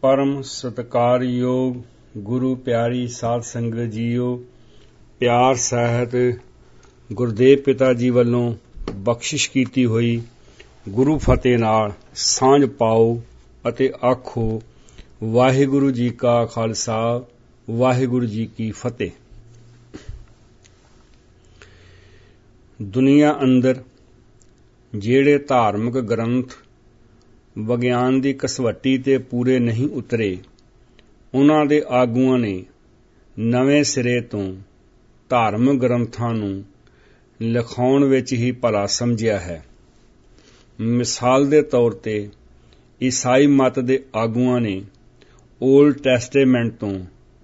ਪਰਮ ਸਤਕਾਰਯੋਗ ਗੁਰੂ ਪਿਆਰੀ ਸਾਧ ਸੰਗਤ ਜੀਓ, ਪਿਆਰ ਸਹਿਤ ਗੁਰਦੇਵ ਪਿਤਾ ਜੀ ਵੱਲੋਂ ਬਖਸ਼ਿਸ਼ ਕੀਤੀ ਹੋਈ ਗੁਰੂ ਫਤਿਹ ਨਾਲ ਸਾਂਝ ਪਾਓ ਅਤੇ ਆਖੋ, ਵਾਹਿਗੁਰੂ ਜੀ ਕਾ ਖਾਲਸਾ, ਵਾਹਿਗੁਰੂ ਜੀ ਕੀ ਫਤਿਹ। ਦੁਨੀਆ ਅੰਦਰ ਜਿਹੜੇ ਧਾਰਮਿਕ ਗ੍ਰੰਥ ਵਿਗਿਆਨ ਦੀ ਕਸਵੱਟੀ ਤੇ ਪੂਰੇ ਨਹੀਂ ਉਤਰੇ। ਉਹਨਾਂ ਦੇ ਆਗੂਆਂ ਨੇ ਨਵੇਂ ਸਿਰੇ ਤੋਂ ਧਾਰਮਿਕ ਗ੍ਰੰਥਾਂ ਨੂੰ ਲਿਖਾਉਣ ਵਿੱਚ ਹੀ ਭਲਾ ਸਮਝਿਆ ਹੈ। ਮਿਸਾਲ ਦੇ ਤੌਰ ਤੇ ਈਸਾਈ ਮਤ ਦੇ ਆਗੂਆਂ ਨੇ 올ਡ ਟੈਸਟੇਮੈਂਟ ਤੋਂ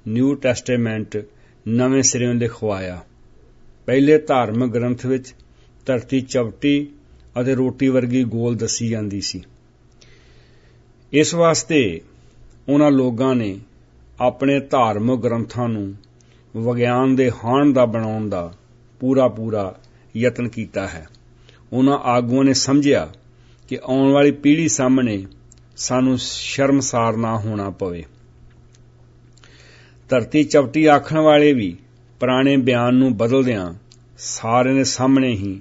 ਨਿਊ ਟੈਸਟੇਮੈਂਟ ਨਵੇਂ ਸਿਰਿਓਂ ਲਿਖਵਾਇਆ। ਪਹਿਲੇ ਧਾਰਮਿਕ ਗ੍ਰੰਥ ਵਿੱਚ ਧਰਤੀ ਚਪਟੀ ਅਤੇ ਰੋਟੀ ਵਰਗੀ ਗੋਲ ਦੱਸੀ ਜਾਂਦੀ ਸੀ। ਇਸ ਵਾਸਤੇ ਉਹਨਾਂ ਲੋਕਾਂ ਨੇ ਆਪਣੇ ਧਾਰਮਿਕ ਗ੍ਰੰਥਾਂ ਨੂੰ ਵਿਗਿਆਨ ਦੇ ਹਾਣ ਦਾ ਬਣਾਉਣ ਦਾ ਪੂਰਾ ਪੂਰਾ ਯਤਨ ਕੀਤਾ ਹੈ। ਉਹਨਾਂ ਆਗੂਆਂ ਨੇ ਸਮਝਿਆ ਕਿ ਆਉਣ ਵਾਲੀ ਪੀੜ੍ਹੀ ਸਾਹਮਣੇ ਸਾਨੂੰ ਸ਼ਰਮਸਾਰ ਨਾ ਹੋਣਾ ਪਵੇ। ਧਰਤੀ ਚਪਟੀ ਆਖਣ ਵਾਲੇ ਵੀ ਪੁਰਾਣੇ ਬਿਆਨ ਨੂੰ ਬਦਲਦਿਆਂ ਸਾਰਿਆਂ ਦੇ ਸਾਹਮਣੇ ਹੀ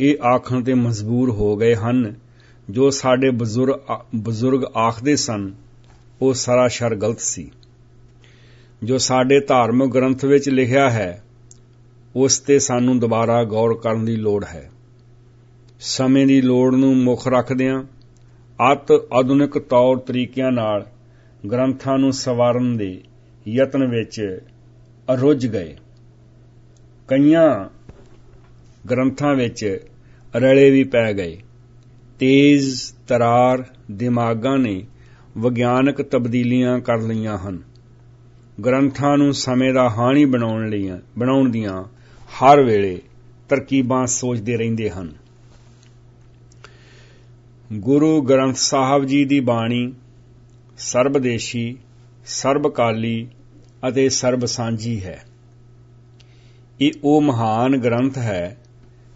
ਇਹ ਆਖਣ ਤੇ ਮਜਬੂਰ ਹੋ ਗਏ ਹਨ ਜੋ ਸਾਡੇ ਬਜ਼ੁਰਗ ਬਜ਼ੁਰਗ ਆਖਦੇ ਸਨ, ਉਹ ਸਰਾਸ਼ਰ ਗਲਤ ਸੀ। ਜੋ ਸਾਡੇ ਧਾਰਮਿਕ ਗ੍ਰੰਥ ਵਿੱਚ ਲਿਖਿਆ ਹੈ, ਉਸ ਤੇ ਸਾਨੂੰ ਦੁਬਾਰਾ ਗੌਰ ਕਰਨ ਦੀ ਲੋੜ ਹੈ। ਸਮੇਂ ਦੀ ਲੋੜ ਨੂੰ ਮੁੱਖ ਰੱਖਦਿਆਂ, ਅਤ ਆਧੁਨਿਕ ਤੌਰ ਤਰੀਕਿਆਂ ਨਾਲ ਗ੍ਰੰਥਾਂ ਨੂੰ ਸਵਾਰਨ ਦੇ ਯਤਨ ਵਿੱਚ ਰੁੱਝ ਗਏ। ਕਈਆਂ ਗ੍ਰੰਥਾਂ ਵਿੱਚ ਰਲੇ ਵੀ ਪੈ ਗਏ। ਤੇਜ਼ ਤਰਾਰ ਦਿਮਾਗਾਂ ਨੇ ਵਿਗਿਆਨਕ ਤਬਦੀਲੀਆਂ ਕਰ ਲਈਆਂ ਹਨ। ਗ੍ਰੰਥਾਂ ਨੂੰ ਸਮੇਂ ਦਾ ਹਾਣੀ ਬਣਾਉਣ ਲਈ ਬਣਾਉਣ ਦੀਆਂ ਹਰ ਵੇਲੇ ਤਰਕੀਬਾਂ ਸੋਚਦੇ ਰਹਿੰਦੇ ਹਨ। ਗੁਰੂ ਗ੍ਰੰਥ ਸਾਹਿਬ ਜੀ ਦੀ ਬਾਣੀ ਸਰਬਦੇਸ਼ੀ, ਸਰਬਕਾਲੀ ਅਤੇ ਸਰਬਸਾਂਝੀ ਹੈ। ਇਹ ਉਹ ਮਹਾਨ ਗ੍ਰੰਥ ਹੈ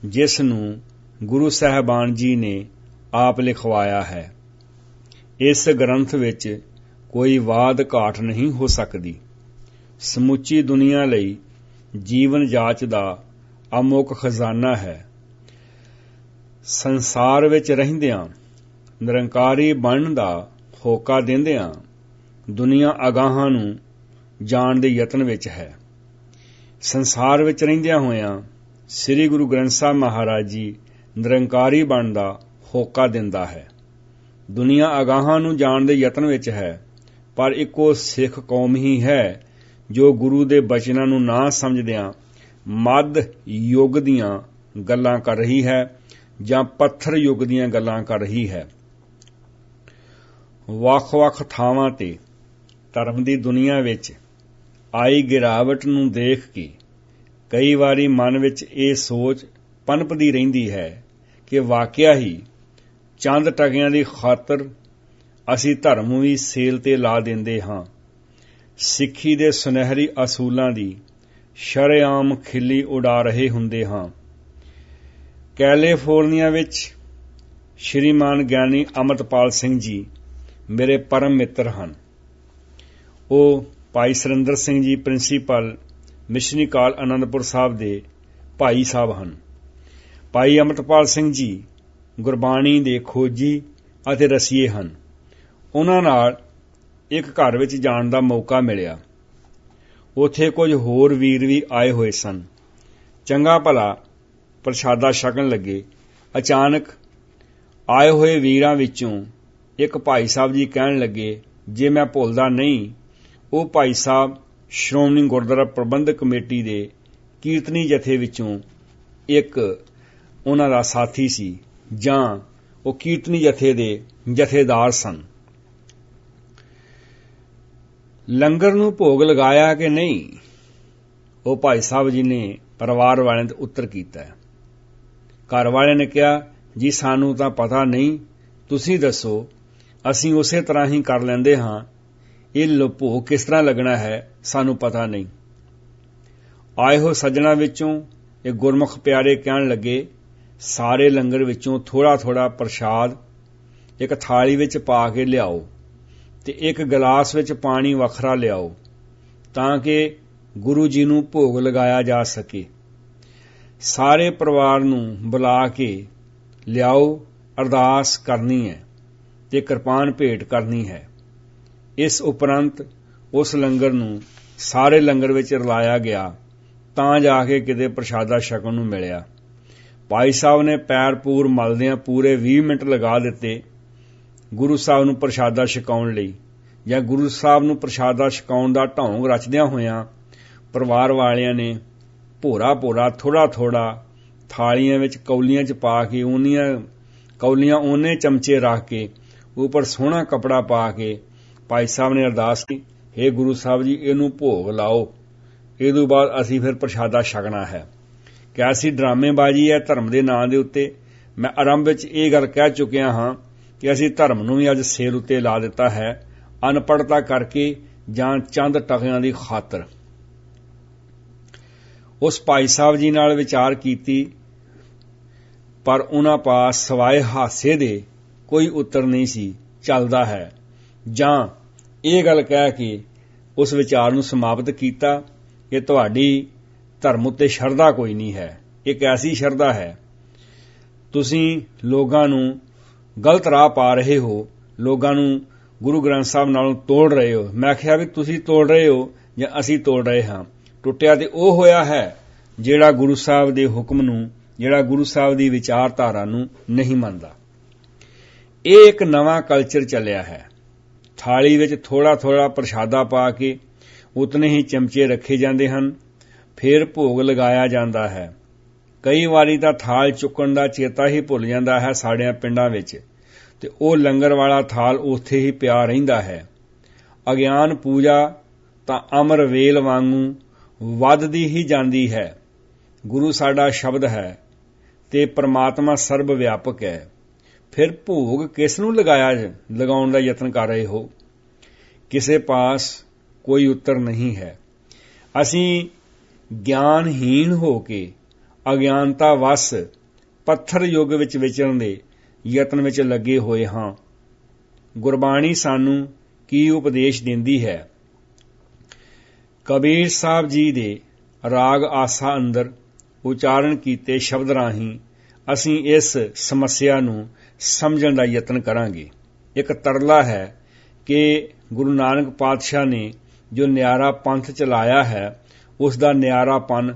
ਜਿਸ ਨੂੰ ਗੁਰੂ ਸਾਹਿਬਾਨ ਜੀ ਨੇ ਆਪ ਲਿਖਵਾਇਆ ਹੈ। ਇਸ ਗ੍ਰੰਥ ਵਿੱਚ ਕੋਈ ਵਾਦ ਘਾਟ ਨਹੀਂ ਹੋ ਸਕਦੀ। ਸਮੁੱਚੀ ਦੁਨੀਆ ਲਈ ਜੀਵਨ ਜਾਚ ਦਾ ਅਮੋਕ ਖਜ਼ਾਨਾ ਹੈ। ਸੰਸਾਰ ਵਿੱਚ ਰਹਿੰਦਿਆਂ, ਨਿਰੰਕਾਰੀ ਬਣਨ ਦਾ ਹੋਕਾ ਦਿੰਦਿਆਂ, ਦੁਨੀਆ ਅਗਾਹਾਂ ਨੂੰ ਜਾਣ ਦੇ ਯਤਨ ਵਿੱਚ ਹੈ। ਸੰਸਾਰ ਵਿੱਚ ਰਹਿੰਦਿਆਂ ਹੋਇਆਂ, ਸ੍ਰੀ ਗੁਰੂ ਗ੍ਰੰਥ ਸਾਹਿਬ ਮਹਾਰਾਜ ਜੀ ਨਿਰੰਕਾਰੀ ਬਣਨ ਦਾ ਹੋਕਾ ਦਿੰਦਾ ਹੈ। ਦੁਨੀਆ ਅਗਾਹਾਂ ਨੂੰ ਜਾਣ ਦੇ ਯਤਨ ਵਿੱਚ ਹੈ, ਪਰ ਇੱਕੋ ਸਿੱਖ ਕੌਮ ਹੀ ਹੈ ਜੋ ਗੁਰੂ ਦੇ ਬਚਨਾਂ ਨੂੰ ਨਾ ਸਮਝਦਿਆਂ ਮੱਧ ਯੁੱਗ ਦੀਆਂ ਗੱਲਾਂ ਕਰ ਰਹੀ ਹੈ ਜਾਂ ਪੱਥਰ ਯੁੱਗ ਦੀਆਂ ਗੱਲਾਂ ਕਰ ਰਹੀ ਹੈ। ਵੱਖ-ਵੱਖ ਥਾਵਾਂ ਤੇ ਧਰਮ ਦੀ ਦੁਨੀਆ ਵਿੱਚ ਆਈ ਗਿਰਾਵਟ ਨੂੰ ਦੇਖ ਕੇ ਕਈ ਵਾਰੀ ਮਨ ਵਿੱਚ ਇਹ ਸੋਚ ਪਨਪਦੀ ਰਹਿੰਦੀ ਹੈ ਕਿ ਵਾਕਿਆ ਹੀ ਚੰਦ ਟਕਿਆਂ ਦੀ ਖਾਤਰ ਅਸੀਂ ਧਰਮ ਵੀ ਸੇਲ ਤੇ ਲਾ ਦਿੰਦੇ ਹਾਂ। ਸਿੱਖੀ ਦੇ ਸੁਨਹਿਰੀ ਅਸੂਲਾਂ ਦੀ ਸ਼ਰੇਆਮ ਖਿੱਲੀ ਉਡਾ ਰਹੇ ਹੁੰਦੇ ਹਾਂ। ਕੈਲੀਫੋਰਨੀਆ ਵਿੱਚ ਸ਼੍ਰੀਮਾਨ ਗਿਆਨੀ ਅਮਰਤਪਾਲ ਸਿੰਘ ਜੀ ਮੇਰੇ ਪਰਮ ਮਿੱਤਰ ਹਨ। ਉਹ ਭਾਈ ਸਰਿੰਦਰ ਸਿੰਘ ਜੀ ਪ੍ਰਿੰਸੀਪਲ ਮਿਸ਼ਨਰੀ ਕਾਲ ਆਨੰਦਪੁਰ ਸਾਹਿਬ ਦੇ ਭਾਈ ਸਾਹਿਬ ਹਨ। ਭਾਈ ਅਮਰਤਪਾਲ ਸਿੰਘ ਜੀ ਗੁਰਬਾਣੀ ਦੇ ਖੋਜੀ ਅਤੇ ਰਸੀਏ ਹਨ। ਉਹਨਾਂ ਨਾਲ ਇੱਕ ਘਰ ਵਿੱਚ ਜਾਣ ਦਾ ਮੌਕਾ ਮਿਲਿਆ। ਉਥੇ ਕੁਝ ਹੋਰ ਵੀਰ ਵੀ ਆਏ ਹੋਏ ਸਨ। ਚੰਗਾ ਭਲਾ ਪ੍ਰਸ਼ਾਦਾ ਛਕਣ ਲੱਗੇ। ਅਚਾਨਕ ਆਏ ਹੋਏ ਵੀਰਾਂ ਵਿੱਚੋਂ ਇੱਕ ਭਾਈ ਸਾਹਿਬ ਜੀ ਕਹਿਣ ਲੱਗੇ, ਜੇ ਮੈਂ ਭੁੱਲਦਾ ਨਹੀਂ, ਉਹ ਭਾਈ ਸਾਹਿਬ ਸ਼੍ਰੋਮਣੀ ਗੁਰਦੁਆਰਾ ਪ੍ਰਬੰਧਕ ਕਮੇਟੀ ਦੇ ਕੀਰਤਨੀ ਜਥੇ ਵਿੱਚੋਂ ਇੱਕ ਉਹਨਾਂ ਦਾ ਸਾਥੀ ਸੀ। ਜਾਂ ਉਹ ਕੀਰਤਨੀ ਜਥੇ ਦੇ ਜਥੇਦਾਰ ਸਨ। ਲੰਗਰ ਨੂੰ ਭੋਗ ਲਗਾਇਆ ਕਿ ਨਹੀਂ, ਉਹ ਭਾਈ ਸਾਹਿਬ ਜੀ ਨੇ ਪਰਿਵਾਰ ਵਾਲਿਆਂ ਤੇ ਉੱਤਰ ਕੀਤਾ। ਘਰ ਵਾਲਿਆਂ ਨੇ ਕਿਹਾ, ਜੀ, ਸਾਨੂੰ ਤਾਂ ਪਤਾ ਨਹੀਂ, ਤੁਸੀਂ ਦੱਸੋ, ਅਸੀਂ ਉਸੇ ਤਰ੍ਹਾਂ ਹੀ ਕਰ ਲੈਂਦੇ ਹਾਂ। ਇਹ ਭੋਗ ਕਿਸ ਤਰ੍ਹਾਂ ਲੱਗਣਾ ਹੈ, ਸਾਨੂੰ ਪਤਾ ਨਹੀਂ। ਆਏ ਹੋ ਸੱਜਣਾ ਵਿੱਚੋਂ ਇਹ ਗੁਰਮੁਖ ਪਿਆਰੇ ਕਹਿਣ ਲੱਗੇ ਸਾਰੇ ਲੰਗਰ ਵਿੱਚੋਂ ਥੋੜਾ ਥੋੜਾ ਪ੍ਰਸ਼ਾਦ ਇੱਕ ਥਾਲੀ ਵਿੱਚ ਪਾ ਕੇ ਲਿਆਓ ਤੇ ਇੱਕ ਗਲਾਸ ਵਿੱਚ ਪਾਣੀ ਵੱਖਰਾ ਲਿਆਓ ਤਾਂ ਕਿ ਗੁਰੂ ਜੀ ਨੂੰ ਭੋਗ ਲਗਾਇਆ ਜਾ ਸਕੇ। ਸਾਰੇ ਪਰਿਵਾਰ ਨੂੰ ਬੁਲਾ ਕੇ ਲਿਆਓ, ਅਰਦਾਸ ਕਰਨੀ ਹੈ ਤੇ ਕਿਰਪਾਨ ਭੇਟ ਕਰਨੀ ਹੈ। ਇਸ ਉਪਰੰਤ ਉਸ ਲੰਗਰ ਨੂੰ ਸਾਰੇ ਲੰਗਰ ਵਿੱਚ ਰਲਾਇਆ ਗਿਆ ਤਾਂ ਜਾ ਕੇ ਕਿਤੇ ਪ੍ਰਸ਼ਾਦਾ ਛਕਣ ਨੂੰ ਮਿਲਿਆ। ਭਾਈ ਸਾਹਿਬ ਨੇ ਪੈਰ ਪੂਰ ਮਲਦਿਆਂ ਪੂਰੇ 20 ਮਿੰਟ ਲਗਾ ਦਿੱਤੇ। ਗੁਰੂ ਸਾਹਿਬ ਨੂੰ ਪ੍ਰਸ਼ਾਦਾ ਛਕਾਉਣ ਲਈ ਜਾਂ ਗੁਰੂ ਸਾਹਿਬ ਨੂੰ ਪ੍ਰਸ਼ਾਦਾ ਛਕਾਉਣ ਦਾ ਢੌਂਗ ਰਚਦਿਆਂ ਹੋਇਆਂ ਪਰਿਵਾਰ ਵਾਲਿਆਂ ਨੇ ਭੋਰਾ ਭੋਰਾ ਥੋੜਾ ਥੋੜਾ ਥਾਲੀਆਂ ਵਿੱਚ ਕੌਲੀਆਂ 'ਚ ਪਾ ਕੇ ਉਹਨੀਆਂ ਕੌਲੀਆਂ ਉਹਨੇ ਚਮਚੇ ਰੱਖ ਕੇ, ਉੱਪਰ ਸੋਹਣਾ ਕਪੜਾ ਪਾ ਕੇ ਭਾਈ ਸਾਹਿਬ ਨੇ ਅਰਦਾਸ ਕੀਤੀ हे ਗੁਰੂ ਸਾਹਿਬ ਜੀ, ਇਹਨੂੰ ਭੋਗ ਲਾਓ। ਇਹ ਤੋਂ ਬਾਅਦ ਅਸੀਂ ਫਿਰ ਪ੍ਰਸ਼ਾਦਾ ਛਕਣਾ ਹੈ। ਕੈਸੀ ਡਰਾਮੇਬਾਜ਼ੀ ਹੈ ਧਰਮ ਦੇ ਨਾਂ ਦੇ ਉੱਤੇ। ਮੈਂ ਆਰੰਭ ਵਿੱਚ ਇਹ ਗੱਲ ਕਹਿ ਚੁੱਕਿਆ ਹਾਂ ਕਿ ਅਸੀਂ ਧਰਮ ਨੂੰ ਵੀ ਅੱਜ ਸੇਲ ਉੱਤੇ ਲਾ ਦਿੱਤਾ ਹੈ ਅਨਪੜਤਾ ਕਰਕੇ ਜਾਂ ਚੰਦ ਟਕਿਆਂ ਦੀ ਖਾਤਰ। ਉਸ ਭਾਈ ਸਾਹਿਬ ਜੀ ਨਾਲ ਵਿਚਾਰ ਕੀਤੀ, ਪਰ ਉਹਨਾਂ ਪਾਸ ਸਵਾਏ ਹਾਸੇ ਦੇ ਕੋਈ ਉੱਤਰ ਨਹੀਂ ਸੀ, ਚੱਲਦਾ ਹੈ। ਜਾਂ ਇਹ ਗੱਲ ਕਹਿ ਕੇ ਉਸ ਵਿਚਾਰ ਨੂੰ ਸਮਾਪਤ ਕੀਤਾ ਕਿ ਤੁਹਾਡੀ ਧਰਮ ਉੱਤੇ ਸ਼ਰਧਾ ਕੋਈ ਨਹੀਂ ਹੈ। ਇੱਕ ਐਸੀ ਸ਼ਰਧਾ ਹੈ। ਤੁਸੀਂ ਲੋਕਾਂ ਨੂੰ ਗਲਤ ਰਾਹ ਪਾ ਰਹੇ ਹੋ। ਲੋਕਾਂ ਨੂੰ ਗੁਰੂ ਗ੍ਰੰਥ ਸਾਹਿਬ ਨਾਲੋਂ ਤੋੜ ਰਹੇ ਹੋ। ਮੈਂ ਕਿਹਾ ਵੀ ਤੁਸੀਂ ਤੋੜ ਰਹੇ ਹੋ ਜਾਂ ਅਸੀਂ ਤੋੜ ਰਹੇ ਹਾਂ। ਟੁੱਟਿਆ ਤੇ ਉਹ ਹੋਇਆ ਹੈ ਜਿਹੜਾ ਗੁਰੂ ਸਾਹਿਬ ਦੇ ਹੁਕਮ ਨੂੰ, ਜਿਹੜਾ ਗੁਰੂ ਸਾਹਿਬ ਦੀ ਵਿਚਾਰਧਾਰਾ ਨੂੰ ਨਹੀਂ ਮੰਨਦਾ। ਇਹ ਇੱਕ ਨਵਾਂ ਕਲਚਰ ਚੱਲਿਆ ਹੈ। ਥਾਲੀ ਵਿੱਚ ਥੋੜਾ ਥੋੜਾ ਪ੍ਰਸ਼ਾਦਾ ਪਾ ਕੇ ਉਤਨੇ ਹੀ ਚਮਚੇ ਰੱਖੇ ਜਾਂਦੇ ਹਨ। ਫਿਰ ਭੋਗ ਲਗਾਇਆ ਜਾਂਦਾ ਹੈ। ਕਈ ਵਾਰੀ ਤਾਂ ਥਾਲ ਚੁੱਕਣ ਦਾ ਚੇਤਾ ਹੀ ਭੁੱਲ ਜਾਂਦਾ ਹੈ ਸਾਡਿਆਂ ਪਿੰਡਾਂ ਵਿੱਚ। ਤੇ ਉਹ ਲੰਗਰ ਵਾਲਾ ਥਾਲ ਉੱਥੇ ਹੀ ਪਿਆ ਰਹਿੰਦਾ ਹੈ। ਅਗਿਆਨ ਪੂਜਾ ਤਾਂ ਅਮਰ ਵੇਲ ਵਾਂਗੂ ਵੱਧਦੀ ਹੀ ਜਾਂਦੀ ਹੈ। ਗੁਰੂ ਸਾਡਾ ਸ਼ਬਦ ਹੈ ਤੇ ਪ੍ਰਮਾਤਮਾ ਸਰਬ ਵਿਆਪਕ ਹੈ। ਫਿਰ ਭੋਗ ਕਿਸ ਨੂੰ ਲਗਾਇਆ ਲਗਾਉਣ ਦਾ ਯਤਨ ਕਰ ਰਹੇ ਹੋ? ਕਿਸੇ ਪਾਸ ਕੋਈ ਉੱਤਰ ਨਹੀਂ ਹੈ। ਅਸੀਂ ਗਿਆਨਹੀਣ ਹੋ ਕੇ ਅਗਿਆਨਤਾ ਵਸ ਪੱਥਰ ਯੁੱਗ ਵਿੱਚ ਵਿਚਰਨ ਦੇ ਯਤਨ ਵਿੱਚ ਲੱਗੇ ਹੋਏ ਹਾਂ। ਗੁਰਬਾਣੀ ਸਾਨੂੰ ਕੀ ਉਪਦੇਸ਼ ਦਿੰਦੀ ਹੈ? ਕਬੀਰ ਸਾਹਿਬ ਜੀ ਦੇ ਰਾਗ ਆਸਾ ਅੰਦਰ ਉਚਾਰਨ ਕੀਤੇ ਸ਼ਬਦ ਰਾਹੀਂ ਅਸੀਂ ਇਸ ਸਮੱਸਿਆ ਨੂੰ ਸਮਝਣ ਦਾ ਯਤਨ ਕਰਾਂਗੇ। ਇੱਕ ਤਰਲਾ ਹੈ ਕਿ ਗੁਰੂ ਨਾਨਕ ਪਾਤਸ਼ਾਹ ਨੇ ਜੋ ਨਿਆਰਾ ਪੰਥ ਚਲਾਇਆ ਹੈ ਉਸ ਦਾ ਨਿਆਰਾਪਨ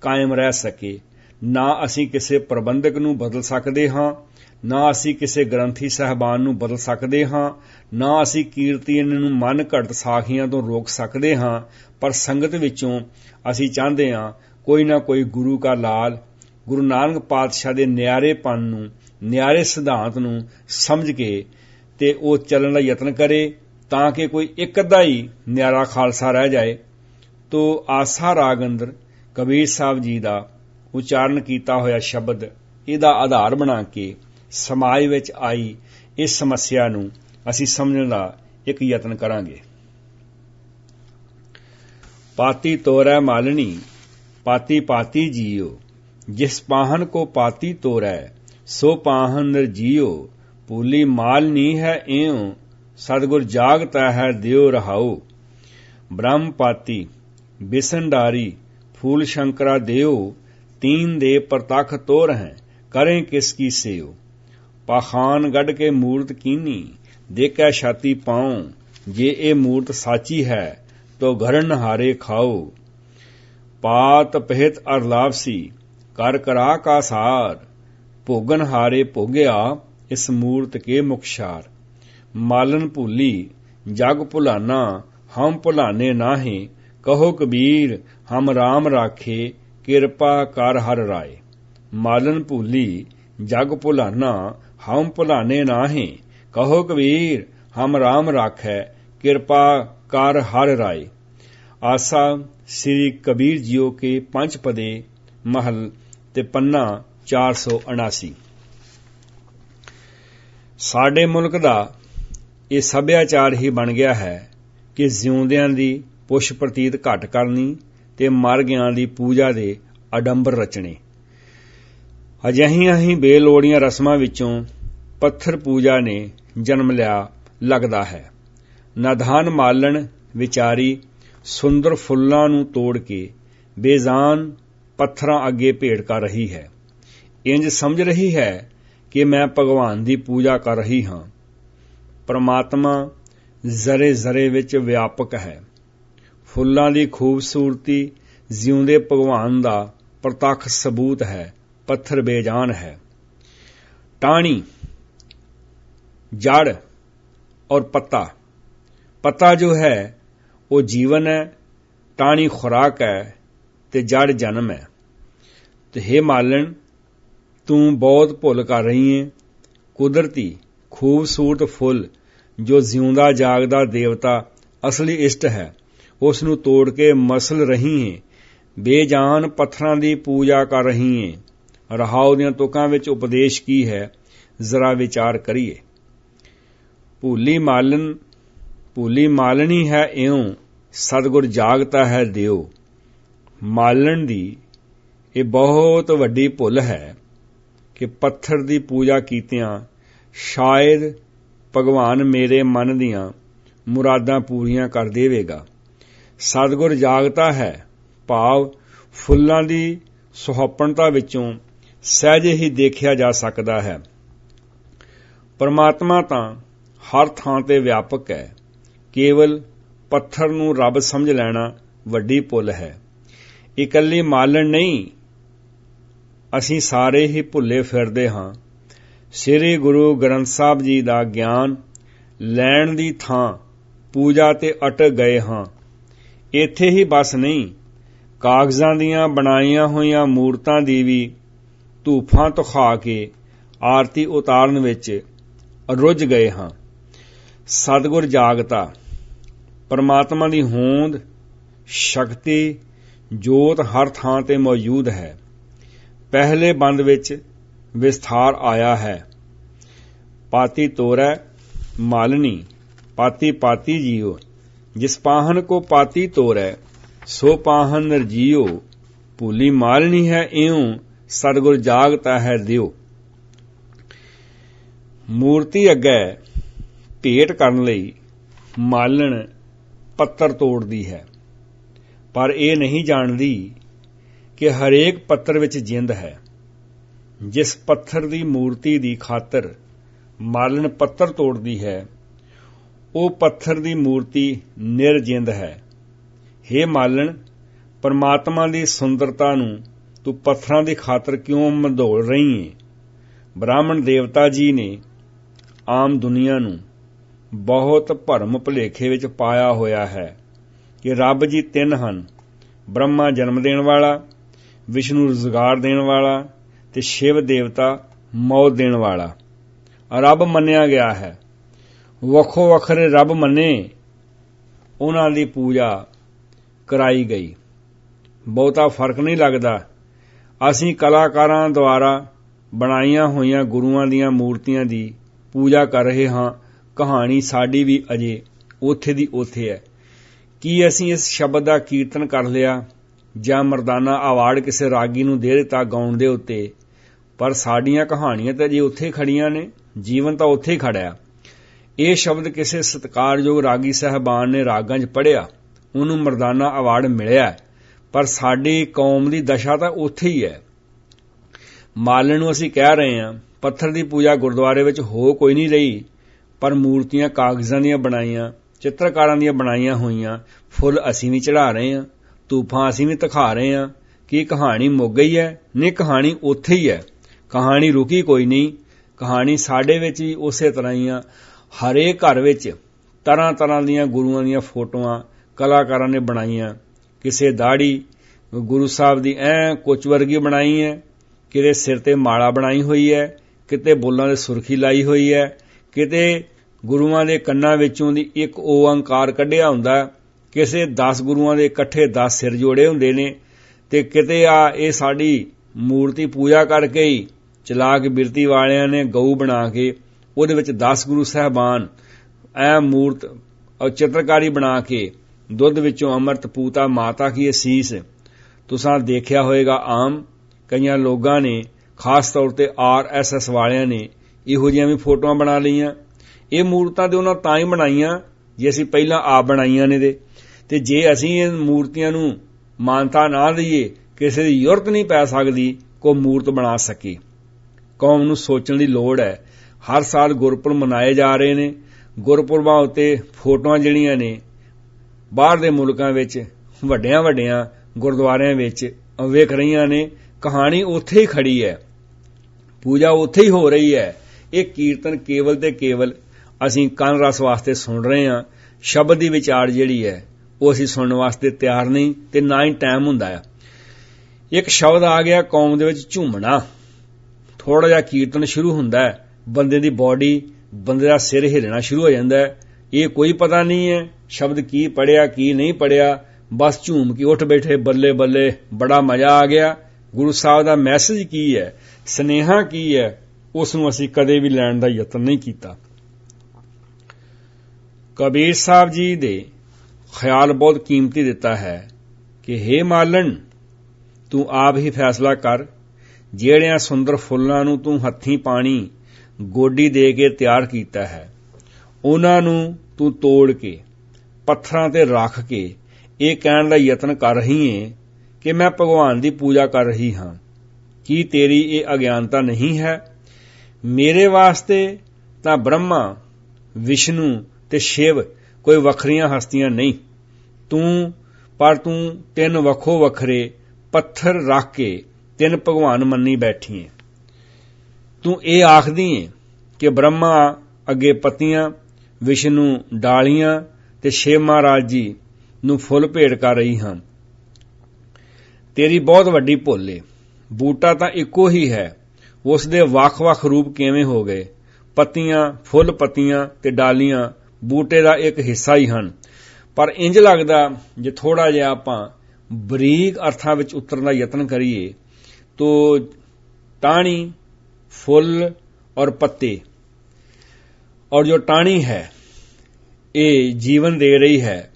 ਕਾਇਮ ਰਹਿ ਸਕੇ। ਨਾ ਅਸੀਂ ਕਿਸੇ ਪ੍ਰਬੰਧਕ ਨੂੰ ਬਦਲ ਸਕਦੇ ਹਾਂ, ਨਾ ਅਸੀਂ ਕਿਸੇ ਗ੍ਰੰਥੀ ਸਹਿਬਾਨ ਨੂੰ ਬਦਲ ਸਕਦੇ ਹਾਂ, ਨਾ ਅਸੀਂ ਕੀਰਤੀਨ ਨੂੰ ਮਨ ਘੜਤ ਸਾਖੀਆਂ ਤੋਂ ਰੋਕ ਸਕਦੇ ਹਾਂ, ਪਰ ਸੰਗਤ ਵਿੱਚੋਂ ਅਸੀਂ ਚਾਹੁੰਦੇ ਹਾਂ ਕੋਈ ਨਾ ਕੋਈ ਗੁਰੂ ਕਾ ਲਾਲ, ਗੁਰੂ ਨਾਨਕ ਪਾਤਸ਼ਾਹ ਦੇ ਨਿਆਰੇਪਨ ਨੂੰ, ਨਿਆਰੇ ਸਿਧਾਂਤ ਨੂੰ ਸਮਝ ਕੇ ਤੇ ਉਹ ਚੱਲਣ ਦਾ ਯਤਨ ਕਰੇ ਤਾਂ ਕਿ ਕੋਈ ਇੱਕ ਅੱਧਾ ਹੀ ਨਿਆਰਾ ਖਾਲਸਾ ਰਹਿ ਜਾਏ। ਤੋ ਆਸਾ ਰਾਗ ਅੰਦਰ ਕਬੀਰ ਸਾਹਿਬ ਜੀ ਦਾ ਉਚਾਰਨ ਕੀਤਾ ਹੋਇਆ ਸ਼ਬਦ ਇਹਦਾ ਆਧਾਰ ਬਣਾ ਕੇ ਸਮਾਜ ਵਿੱਚ ਆਈ ਇਸ ਸਮੱਸਿਆ ਨੂੰ ਅਸੀਂ ਸਮਝਣ ਦਾ ਇੱਕ ਯਤਨ ਕਰਾਂਗੇ। ਪਾਤੀ ਤੋਰੈ ਮਾਲਣੀ, ਪਾਤੀ ਪਾਤੀ ਜੀਓ, ਜਿਸ ਪਾਹਨ ਕੋ ਪਾਤੀ ਤੋਰੈ, ਸੋ ਪਾਹਨ ਨਿਰਜੀਓ ਪੂਲੀ ਮਾਲ ਨੀ ਹੈ ਇਉ, ਸਤਗੁਰ ਜਾਗਤਾ ਹੈ ਦਿਓ ਰਹਾਓ। ਬ੍ਰਹਮ ਪਾਤੀ ਬਿਸੰਡਾਰੀ, ਫੂਲ ਸ਼ੰਕਰਾ ਦੇਓ, ਤੀਨ ਦੇ ਪ੍ਰਤਖ ਤੋਰ ਹੈ, ਕਰੇ ਕਿਸ ਕੀ ਸੇਓ। ਪਾਖਾਨ ਗੱਡ ਕੇ ਮੂਰਤ ਕੀਨੀ, ਦੇਖੈ ਛਾਤੀ ਪਾਉ, ਜੇ ਇਹ ਮੂਰਤ ਸਾਚੀ ਹੈ, ਤੋ ਘਰਨ ਹਾਰੇ ਖਾਓ। ਪਾਤ ਪਹਿਤ ਅਰਲਾਵਸੀ ਕਰ ਕਰਾ ਕਾ ਸਾਰ, ਭੋਗਨ ਹਾਰੇ ਭੋਗਿਆ, ਇਸ ਮੂਰਤ ਕੇ ਮੁਖਸ਼ਾਰ ਮਾਲਨ ਭੂਲੀ, ਜਗ ਭੁਲਾਨਾ, ਹਮ ਭੁਲਾਨੇ ਨਾਹੀ ਕਹੋ ਕਬੀਰ, ਹਮ RAM ਰਾਖੇ, ਕਿਰਪਾ ਕਰ ਹਰ ਰਾਏ। ਮਾਲਨ ਭੂਲੀ, ਜਗ ਭੁਲਾਨਾ ਹਮ ਭੁਲਾਨੇ ਨਾਹੀ। ਕਹੋ ਕਬੀਰ, ਹਮ RAM ਰਾਖੈ, ਕਿਰਪਾ ਕਰ ਹਰ ਰਾਏ। ਆਸਾ, ਸ੍ਰੀ ਕਬੀਰ ਜੀਓ ਕੇ ਪੰਜ ਪਦੇ, ਮਹਲ ਤੇ ਪੰਨਾ 479 ਸਾਡੇ ਮੁਲਕ ਦਾ ਇਹ ਸੱਭਿਆਚਾਰ ਹੀ ਬਣ ਗਿਆ ਹੈ ਕਿ ਜਿਉਂਦਿਆਂ ਦੀ ਪੁਸ਼ ਪ੍ਰਤੀਤ ਘਟ ਕਰਨੀ ਤੇ ਮਰ ਗਿਆਂ ਦੀ ਪੂਜਾ ਦੇ ਅਡੰਬਰ ਰਚਣੇ। ਅਜਿਹੀਆਂ ਹੀ ਬੇਲੋੜੀਆਂ ਰਸਮਾਂ ਵਿੱਚੋਂ ਪੱਥਰ ਪੂਜਾ ਨੇ ਜਨਮ ਲਿਆ ਲੱਗਦਾ ਹੈ। ਨਧਾਨ ਮਾਲਣ ਵਿਚਾਰੀ ਸੁੰਦਰ ਫੁੱਲਾਂ ਨੂੰ ਤੋੜ ਕੇ ਬੇਜ਼ਾਨ ਪੱਥਰਾਂ ਅੱਗੇ ਭੇਟ ਕਰ ਰਹੀ ਹੈ। ਇੰਜ ਸਮਝ ਰਹੀ ਹੈ ਕਿ ਮੈਂ ਭਗਵਾਨ ਦੀ ਪੂਜਾ ਕਰ ਰਹੀ ਹਾਂ। ਪਰਮਾਤਮਾ ਜ਼ਰੇ ਜ਼ਰੇ ਵਿੱਚ ਵਿਆਪਕ ਹੈ। ਫੁੱਲਾਂ ਦੀ ਖੂਬਸੂਰਤੀ ਜਿਉਂਦੇ ਭਗਵਾਨ ਦਾ ਪ੍ਰਤੱਖ ਸਬੂਤ ਹੈ, ਪੱਥਰ ਬੇਜਾਨ ਹੈ। ਟਾਣੀ ਜੜ ਔਰ ਪੱਤਾ। ਪੱਤਾ ਜੋ ਹੈ, ਉਹ ਜੀਵਨ ਹੈ ਟਾਣੀ ਖੁਰਾਕ ਹੈ ਤੇ ਜੜ ਜਨਮ ਹੈ। ਤੇ हे ਮਾਲਣ, ਤੂੰ ਬਹੁਤ ਭੁੱਲ ਕਰ ਰਹੀ ਏ। ਕੁਦਰਤੀ, ਖੂਬਸੂਰਤ ਫੁੱਲ ਜੋ ਜਿਉਂਦਾ ਜਾਗਦਾ ਦੇਵਤਾ ਅਸਲੀ ਇਸ਼ਟ ਹੈ। ਉਸ ਨੂੰ ਤੋੜ ਕੇ ਮਸਲ ਰਹੀ ਹੈ ਬੇਜਾਨ ਪੱਥਰਾਂ ਦੀ ਪੂਜਾ ਕਰ ਰਹੀ ਹੈ ਰਹਾਉ ਦੀਆਂ ਤੁਕਾਂ ਵਿੱਚ ਉਪਦੇਸ਼ ਕੀ ਹੈ? ਜ਼ਰਾ ਵਿਚਾਰ ਕਰੀਏ। ਭੂਲੀ ਮਾਲਨ, ਭੂਲੀ ਮਾਲਣੀ ਹੈ ਇਉਂ, ਸਤਗੁਰ ਜਾਗਤਾ ਹੈ ਦਿਓ। ਮਾਲਣ ਦੀ ਇਹ ਬਹੁਤ ਵੱਡੀ ਭੁੱਲ ਹੈ ਕਿ ਪੱਥਰ ਦੀ ਪੂਜਾ ਕੀਤਿਆਂ ਸ਼ਾਇਦ ਭਗਵਾਨ ਮੇਰੇ ਮਨ ਦੀਆਂ ਮੁਰਾਦਾਂ ਪੂਰੀਆਂ ਕਰ ਦੇਵੇਗਾ। ਸਤਗੁਰ ਜਾਗਤਾ ਹੈ, ਭਾਵ ਫੁੱਲਾਂ ਦੀ ਸੁਹੱਪਣਤਾ ਵਿੱਚੋਂ ਸਹਿਜੇ ਹੀ ਦੇਖਿਆ ਜਾ ਸਕਦਾ ਹੈ। ਪਰਮਾਤਮਾ ਤਾਂ ਹਰ ਥਾਂ ਤੇ ਵਿਆਪਕ ਹੈ। ਕੇਵਲ ਪੱਥਰ ਨੂੰ ਰੱਬ ਸਮਝ ਲੈਣਾ ਵੱਡੀ ਭੁੱਲ ਹੈ। ਇਕੱਲੀ ਮਾਲਣ ਨਹੀਂ, ਅਸੀਂ ਸਾਰੇ ਹੀ ਭੁੱਲੇ ਫਿਰਦੇ ਹਾਂ। ਸ੍ਰੀ ਗੁਰੂ ਗ੍ਰੰਥ ਸਾਹਿਬ ਜੀ ਦਾ ਗਿਆਨ ਲੈਣ ਦੀ ਥਾਂ ਪੂਜਾ ਤੇ ਅਟਕ ਗਏ ਹਾਂ। ਇੱਥੇ ਹੀ ਬਸ ਨਹੀਂ। ਕਾਗਜ਼ਾਂ ਦੀਆਂ ਬਣਾਈਆਂ ਹੋਈਆਂ ਮੂਰਤਾਂ ਦੀ ਵੀ ਧੂਫਾਂ ਤੁਖਾ ਕੇ ਆਰਤੀ ਉਤਾਰਨ ਵਿੱਚ ਰੁੱਝ ਗਏ ਹਾਂ। ਸਤਗੁਰ ਜਾਗਤਾ, ਪਰਮਾਤਮਾ ਦੀ ਹੋਂਦ, ਸ਼ਕਤੀ, ਜੋਤ ਹਰ ਥਾਂ ਤੇ ਮੌਜੂਦ ਹੈ। ਪਹਿਲੇ ਬੰਦ ਵਿੱਚ ਵਿਸਥਾਰ ਆਇਆ ਹੈ। ਪਾਤੀ ਤੋਰੈ ਮਾਲਨੀ ਪਾਤੀ ਪਾਤੀ ਜੀਓ। ਜਿਸ ਪਾਹਨ ਕੋ ਪਾਤੀ ਤੋਰੈ, ਸੋ ਪਾਹਨ ਨਰਜੀਓ ਭੂਲੀ ਮਾਲਨੀ ਹੈ ਇਉਂ, ਸਤਗੁਰ ਜਾਗਤਾ ਹੈ ਦਿਓ। ਮੂਰਤੀ ਅੱਗੇ ਭੇਟ ਕਰਨ ਲਈ ਮਾਲਣ ਪੱਤਰ ਤੋੜਦੀ ਹੈ, ਪਰ ਇਹ ਨਹੀਂ ਜਾਣਦੀ ਕਿ ਹਰੇਕ ਪੱਤਰ ਵਿੱਚ ਜਿੰਦ ਹੈ। ਜਿਸ ਪੱਥਰ ਦੀ ਮੂਰਤੀ ਦੀ ਖਾਤਰ ਮਾਲਣ ਪੱਤਰ ਤੋੜਦੀ ਹੈ ਉਹ ਪੱਥਰ ਦੀ ਮੂਰਤੀ ਨਿਰਜਿੰਦ ਹੈ। हे ਮਾਲਣ, ਪਰਮਾਤਮਾ ਦੀ ਸੁੰਦਰਤਾ ਨੂੰ ਤੂੰ ਪੱਥਰਾਂ ਦੀ ਖਾਤਰ ਕਿਉਂ ਮਧੋਲ ਰਹੀ ਹੈ ਬ੍ਰਾਹਮਣ ਦੇਵਤਾ ਜੀ ਨੇ ਆਮ ਦੁਨੀਆ ਨੂੰ ਬਹੁਤ ਭਰਮ ਭੁਲੇਖੇ ਵਿੱਚ ਪਾਇਆ ਹੋਇਆ ਹੈ ਕਿ ਰੱਬ ਜੀ ਤਿੰਨ ਹਨ। ਬ੍ਰਹਮਾ ਜਨਮ ਦੇਣ ਵਾਲਾ, ਵਿਸ਼ਨੂੰ ਰੁਜ਼ਗਾਰ ਦੇਣ ਵਾਲਾ ਤੇ ਸ਼ਿਵ ਦੇਵਤਾ ਮੌਤ ਦੇਣ ਵਾਲਾ। ਰੱਬ ਮੰਨਿਆ ਗਿਆ ਹੈ। ਵੱਖੋ ਵੱਖਰੇ ਰੱਬ ਮੰਨੇ, ਉਹਨਾਂ ਦੀ ਪੂਜਾ ਕਰਾਈ ਗਈ। ਬਹੁਤਾ ਫ਼ਰਕ ਨਹੀਂ ਲੱਗਦਾ। ਅਸੀਂ ਕਲਾਕਾਰਾਂ ਦੁਆਰਾ ਬਣਾਈਆਂ ਹੋਈਆਂ ਗੁਰੂਆਂ ਦੀਆਂ ਮੂਰਤੀਆਂ ਦੀ ਪੂਜਾ ਕਰ ਰਹੇ ਹਾਂ। ਕਹਾਣੀ ਸਾਡੀ ਵੀ ਅਜੇ ਉਥੇ ਦੀ ਉਥੇ ਹੈ। ਕੀ ਅਸੀਂ ਇਸ ਸ਼ਬਦ ਦਾ ਕੀਰਤਨ ਕਰ ਲਿਆ ਜਾਂ ਮਰਦਾਨਾ ਅਵਾਰਡ ਕਿਸੇ ਰਾਗੀ ਨੂੰ ਦੇ ਦਿੱਤਾ ਗਾਉਣ ਦੇ ਉੱਤੇ? ਪਰ ਸਾਡੀਆਂ ਕਹਾਣੀਆਂ ਤਾਂ ਜੇ ਉੱਥੇ ਖੜੀਆਂ ਨੇ। ਜੀਵਨ ਤਾਂ ਉੱਥੇ ਹੀ ਖੜਿਆ। ਇਹ ਸ਼ਬਦ ਕਿਸੇ ਸਤਕਾਰਯੋਗ ਰਾਗੀ ਸਹਿਬਾਨ ਨੇ ਰਾਗਾਂ 'ਚ ਪੜਿਆ ਉਹਨੂੰ ਮਰਦਾਨਾ ਅਵਾਰਡ ਮਿਲਿਆ ਪਰ ਸਾਡੀ ਕੌਮ ਦੀ ਦਸ਼ਾ ਤਾਂ ਉੱਥੇ ਹੀ ਹੈ। ਮਾਲਣ ਨੂੰ ਅਸੀਂ ਕਹਿ ਰਹੇ ਹਾਂ, ਪੱਥਰ ਦੀ ਪੂਜਾ ਗੁਰਦੁਆਰੇ ਵਿੱਚ ਹੋ ਕੋਈ ਨਹੀਂ ਰਹੀ। ਪਰ ਮੂਰਤੀਆਂ, ਕਾਗਜ਼ਾਂ ਦੀਆਂ ਬਣਾਈਆਂ, ਚਿੱਤਰਕਾਰਾਂ ਦੀਆਂ ਬਣਾਈਆਂ ਹੋਈਆਂ, ਫੁੱਲ ਅਸੀਂ ਵੀ ਚੜਾ ਰਹੇ ਹਾਂ ਤੂਫਾਂ ਅਸੀਂ ਵੀ ਤਖਾ ਰਹੇ ਹਾਂ। ਕਿ ਕਹਾਣੀ ਮੁੱਕ ਗਈ ਹੈ? ਨਹੀਂ, ਕਹਾਣੀ ਉੱਥੇ ਹੀ ਹੈ। ਕਹਾਣੀ ਰੁਕੀ ਕੋਈ ਨਹੀਂ। ਕਹਾਣੀ ਸਾਡੇ ਵਿੱਚ ਵੀ ਉਸੇ ਤਰ੍ਹਾਂ ਹੀ ਆ। ਹਰੇਕ ਘਰ ਵਿੱਚ ਤਰ੍ਹਾਂ ਤਰ੍ਹਾਂ ਦੀਆਂ ਗੁਰੂਆਂ ਦੀਆਂ ਫੋਟੋਆਂ, ਕਲਾਕਾਰਾਂ ਨੇ ਬਣਾਈਆਂ। ਕਿਸੇ ਦਾੜੀ ਗੁਰੂ ਸਾਹਿਬ ਦੀ ਐ ਕੁਚ ਵਰਗੀ ਬਣਾਈ ਹੈ, ਕਿਤੇ ਸਿਰ ਤੇ ਮਾਲਾ ਬਣਾਈ ਹੋਈ ਹੈ, ਕਿਤੇ ਬੋਲਾਂ ਦੇ ਸੁਰਖੀ ਲਾਈ ਹੋਈ ਹੈ, ਕਿਤੇ ਗੁਰੂਆਂ ਦੇ ਕੰਨਾਂ ਵਿੱਚੋਂ ਦੀ ਇੱਕ ਓੰਕਾਰ ਕੱਢਿਆ ਹੁੰਦਾ ਕਿਸੇ 10 ਗੁਰੂਆਂ ਦੇ ਇਕੱਠੇ 10 ਸਿਰ ਜੋੜੇ ਹੁੰਦੇ ਨੇ, ਤੇ ਕਿਤੇ ਆ ਇਹ ਸਾਡੀ ਮੂਰਤੀ ਪੂਜਾ ਕਰਕੇ ਹੀ ਚਲਾਕ ਬਿਰਤੀ ਵਾਲਿਆਂ ਨੇ ਗਊ ਬਣਾ ਕੇ ਉਹਦੇ ਵਿੱਚ 10 ਗੁਰੂ ਸਾਹਿਬਾਨ ਐ ਮੂਰਤ ਚਿੱਤਰਕਾਰੀ ਬਣਾ ਕੇ ਦੁੱਧ ਵਿੱਚੋਂ ਅੰਮ੍ਰਿਤ ਪੂਤਾ, ਮਾਤਾ ਕੀ ਅਸੀਸ, ਤੁਸੀਂ ਦੇਖਿਆ ਹੋਵੇਗਾ ਆਮ, ਕਈਆਂ ਲੋਕਾਂ ਨੇ, ਖਾਸ ਤੌਰ ਤੇ ਆਰਐਸਐਸ ਵਾਲਿਆਂ ਨੇ, ਇਹੋ ਜਿਹੀਆਂ ਵੀ ਫੋਟੋਆਂ ਬਣਾ ਲਈਆਂ। ਇਹ ਮੂਰਤਾਂ ਤੇ ਉਹਨਾਂ ਤਾਂ ਹੀ ਬਣਾਈਆਂ, ਜੇ ਅਸੀਂ ਪਹਿਲਾਂ ਆਪ ਬਣਾਈਆਂ ਨੇ ਦੇ। ਤੇ ਜੇ ਅਸੀਂ ਇਹ ਮੂਰਤੀਆਂ ਨੂੰ ਮਾਨਤਾ ਨਾ ਦਈਏ, ਕਿਸੇ ਦੀ ਯੁਰਤ ਨਹੀਂ ਪੈ ਸਕਦੀ ਕੋ ਮੂਰਤ ਬਣਾ ਸਕੀ। ਕੌਮ ਨੂੰ ਸੋਚਣ ਦੀ ਲੋੜ ਹੈ ਹਰ ਸਾਲ ਗੁਰਪੁਰਬ ਮਨਾਏ ਜਾ ਰਹੇ ਨੇ। ਗੁਰਪੁਰਬਾਂ ਉੱਤੇ ਫੋਟੋਆਂ ਜਿਹੜੀਆਂ ਨੇ, ਬਾਹਰ ਦੇ ਮੁਲਕਾਂ ਵਿੱਚ, ਵੱਡਿਆਂ ਵੱਡਿਆਂ ਗੁਰਦੁਆਰਿਆਂ ਵਿੱਚ ਵੇਖ ਰਹੀਆਂ ਨੇ। ਕਹਾਣੀ ਉੱਥੇ ਹੀ ਖੜੀ ਹੈ। ਪੂਜਾ ਉੱਥੇ ਹੀ ਹੋ ਰਹੀ ਹੈ। ਇਹ ਕੀਰਤਨ ਕੇਵਲ ਤੇ ਕੇਵਲ ਅਸੀਂ ਕੰਨ ਰਸ ਵਾਸਤੇ ਸੁਣ ਰਹੇ ਹਾਂ। ਸ਼ਬਦ ਦੀ ਵਿਚਾਰ ਜਿਹੜੀ ਹੈ, ਉਹ ਅਸੀਂ ਸੁਣਨ ਵਾਸਤੇ ਤਿਆਰ ਨਹੀਂ ਤੇ ਨਾ ਹੀ ਟਾਈਮ ਹੁੰਦਾ ਹੈ। ਇੱਕ ਸ਼ਬਦ ਆ ਗਿਆ ਕੌਮ ਦੇ ਵਿੱਚ ਝੂਮਣਾ। ਥੋੜਾ ਜਿਹਾ ਕੀਰਤਨ ਸ਼ੁਰੂ ਹੁੰਦਾ ਹੈ। ਬੰਦੇ ਦੀ ਬਾਡੀ ਬੰਦੇ ਦਾ ਸਿਰ ਹਿਲਣਾ ਸ਼ੁਰੂ ਹੋ ਜਾਂਦਾ ਹੈ। ਇਹ ਕੋਈ ਪਤਾ ਨਹੀਂ ਹੈ ਸ਼ਬਦ ਕੀ ਪੜਿਆ, ਕੀ ਨਹੀਂ ਪੜਿਆ। ਬਸ ਝੂਮ ਕੇ ਉੱਠ ਬੈਠੇ, ਬੱਲੇ ਬੱਲੇ, ਬੜਾ ਮਜ਼ਾ ਆ ਗਿਆ। ਗੁਰੂ ਸਾਹਿਬ ਦਾ ਮੈਸੇਜ ਕੀ ਹੈ? ਸਨੇਹਾ ਕੀ ਹੈ? ਉਸ ਨੂੰ ਅਸੀਂ ਕਦੇ ਵੀ ਲੈਣ ਦਾ ਯਤਨ ਨਹੀਂ ਕੀਤਾ। ਕਬੀਰ ਸਾਹਿਬ ਜੀ ਦੇ ਖਿਆਲ ਬਹੁਤ ਕੀਮਤੀ ਦਿੱਤਾ ਹੈ ਕਿ हे ਮਾਲਣ, ਤੂੰ ਆਪ ਹੀ ਫੈਸਲਾ ਕਰ। ਜਿਹੜਿਆਂ ਸੁੰਦਰ ਫੁੱਲਾਂ ਨੂੰ ਤੂੰ ਹੱਥੀਂ ਪਾਣੀ ਗੋਡੀ ਦੇ ਕੇ ਤਿਆਰ ਕੀਤਾ ਹੈ। ਉਹਨਾਂ ਨੂੰ ਤੂੰ ਤੋੜ ਕੇ, ਪੱਥਰਾਂ ਤੇ ਰੱਖ ਕੇ, ਇਹ ਕਹਿਣ ਦਾ ਯਤਨ ਕਰ ਰਹੀ ਏ ਕਿ ਮੈਂ ਭਗਵਾਨ ਦੀ ਪੂਜਾ ਕਰ ਰਹੀ ਹਾਂ। ਕੀ ਤੇਰੀ ਇਹ ਅਗਿਆਨਤਾ ਨਹੀਂ ਹੈ? ਮੇਰੇ ਵਾਸਤੇ ਤਾਂ ਬ੍ਰਹਮਾ, ਵਿਸ਼ਨੂੰ ਤੇ ਸ਼ਿਵ ਕੋਈ ਵੱਖਰੀਆਂ ਹਸਤੀਆਂ ਨਹੀਂ। ਤੂੰ, ਪਰ ਤੂੰ ਤਿੰਨ ਵੱਖੋ ਵੱਖਰੇ ਪੱਥਰ ਰੱਖ ਕੇ ਤਿੰਨ ਭਗਵਾਨ ਮੰਨੀ ਬੈਠੀ ਏ। ਤੂੰ ਇਹ ਆਖਦੀ ਏ ਕਿ ਬ੍ਰਹਮਾ ਅੱਗੇ ਪਤੀਆਂ, ਵਿਸ਼ਨੂੰ ਡਾਲੀਆਂ ਤੇ ਸ਼ਿਵ ਮਹਾਰਾਜ ਜੀ ਨੂੰ ਫੁੱਲ ਭੇਟ ਕਰ ਰਹੀ ਹਾਂ। ਤੇਰੀ ਬਹੁਤ ਵੱਡੀ ਭੁੱਲ ਏ। ਬੂਟਾ ਤਾਂ ਇੱਕੋ ਹੀ ਹੈ। ਉਸ ਦੇ ਵੱਖ-ਵੱਖ ਰੂਪ ਕਿਵੇਂ ਹੋ ਗਏ? ਪੱਤੀਆਂ, ਫੁੱਲ ਪੱਤੀਆਂ ਤੇ ਡਾਲੀਆਂ ਬੂਟੇ ਦਾ ਇੱਕ ਹਿੱਸਾ ਹੀ ਹਨ। ਪਰ ਇੰਜ ਲੱਗਦਾ ਜੇ ਥੋੜਾ ਜਿਹਾ ਆਪਾਂ ਬਰੀਕ ਅਰਥਾਂ ਵਿੱਚ ਉਤਰਨ ਦਾ ਯਤਨ ਕਰੀਏ, ਤੋ ਟਾਣੀ ਫੁੱਲ ਔਰ ਪੱਤੇ। ਔਰ ਜੋ ਟਾਣੀ ਹੈ, ਇਹ ਜੀਵਨ ਦੇ ਰਹੀ ਹੈ,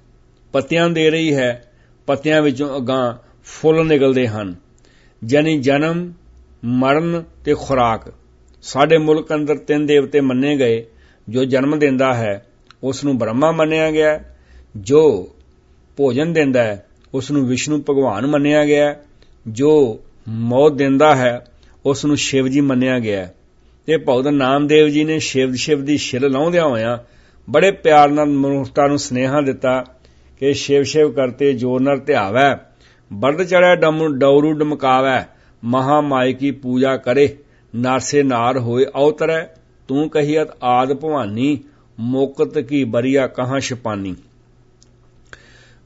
ਪੱਤਿਆਂ ਦੇ ਰਹੀ ਹੈ, ਪੱਤਿਆਂ ਵਿੱਚੋਂ ਅਗਾਂ ਫੁੱਲ ਨਿਕਲਦੇ ਹਨ ਜਨੀ ਜਨਮ, ਮਰਨ ਤੇ ਖੁਰਾਕ। ਸਾਡੇ ਮੁਲਕ ਅੰਦਰ ਤਿੰਨ ਦੇਵਤੇ ਮੰਨੇ ਗਏ, ਜੋ ਜਨਮ ਦਿੰਦਾ ਹੈ ਉਸ ਨੂੰ ਬ੍ਰਹਮਾ ਮੰਨਿਆ ਗਿਆ, ਜੋ ਭੋਜਨ ਦਿੰਦਾ ਹੈ ਉਸ ਨੂੰ ਵਿਸ਼ਨੂੰ ਭਗਵਾਨ ਮੰਨਿਆ ਗਿਆ, ਜੋ ਮੌਤ ਦਿੰਦਾ ਹੈ ਉਸ ਨੂੰ ਸ਼ਿਵ ਜੀ ਮੰਨਿਆ ਗਿਆ ਤੇ ਭਗਤ ਨਾਮਦੇਵ ਜੀ ਨੇ ਸ਼ਿਵ ਸ਼ਿਵ ਦੀ ਛਿਲ ਲਾਉਂਦਿਆਂ ਹੋਇਆਂ ਬੜੇ ਪਿਆਰ ਨਾਲ ਮਨੁੱਖਤਾ ਨੂੰ ਸਨੇਹਾ ਦਿੱਤਾ ਕਿ ਸ਼ਿਵ ਸ਼ਿਵ ਕਰਤੇ ਜੋ ਨਰ ਧਿਆਵੈ। ਬਰਦ ਚੜੈ ਡਮ ਡੌਰੂ ਡਮਕਾਵੈ। ਮਹਾ ਮਾਈ ਕੀ ਪੂਜਾ ਕਰੇ। ਨਾਰਸੇ ਨਾਰ ਹੋਏ ਔਤਰੈ। ਤੂੰ ਕਹੀਤ ਆਦ ਭਵਾਨੀ। ਮੋਕਤ ਕੀ ਬਰੀਆ ਕਹਾਂ ਛਪਾਨੀ।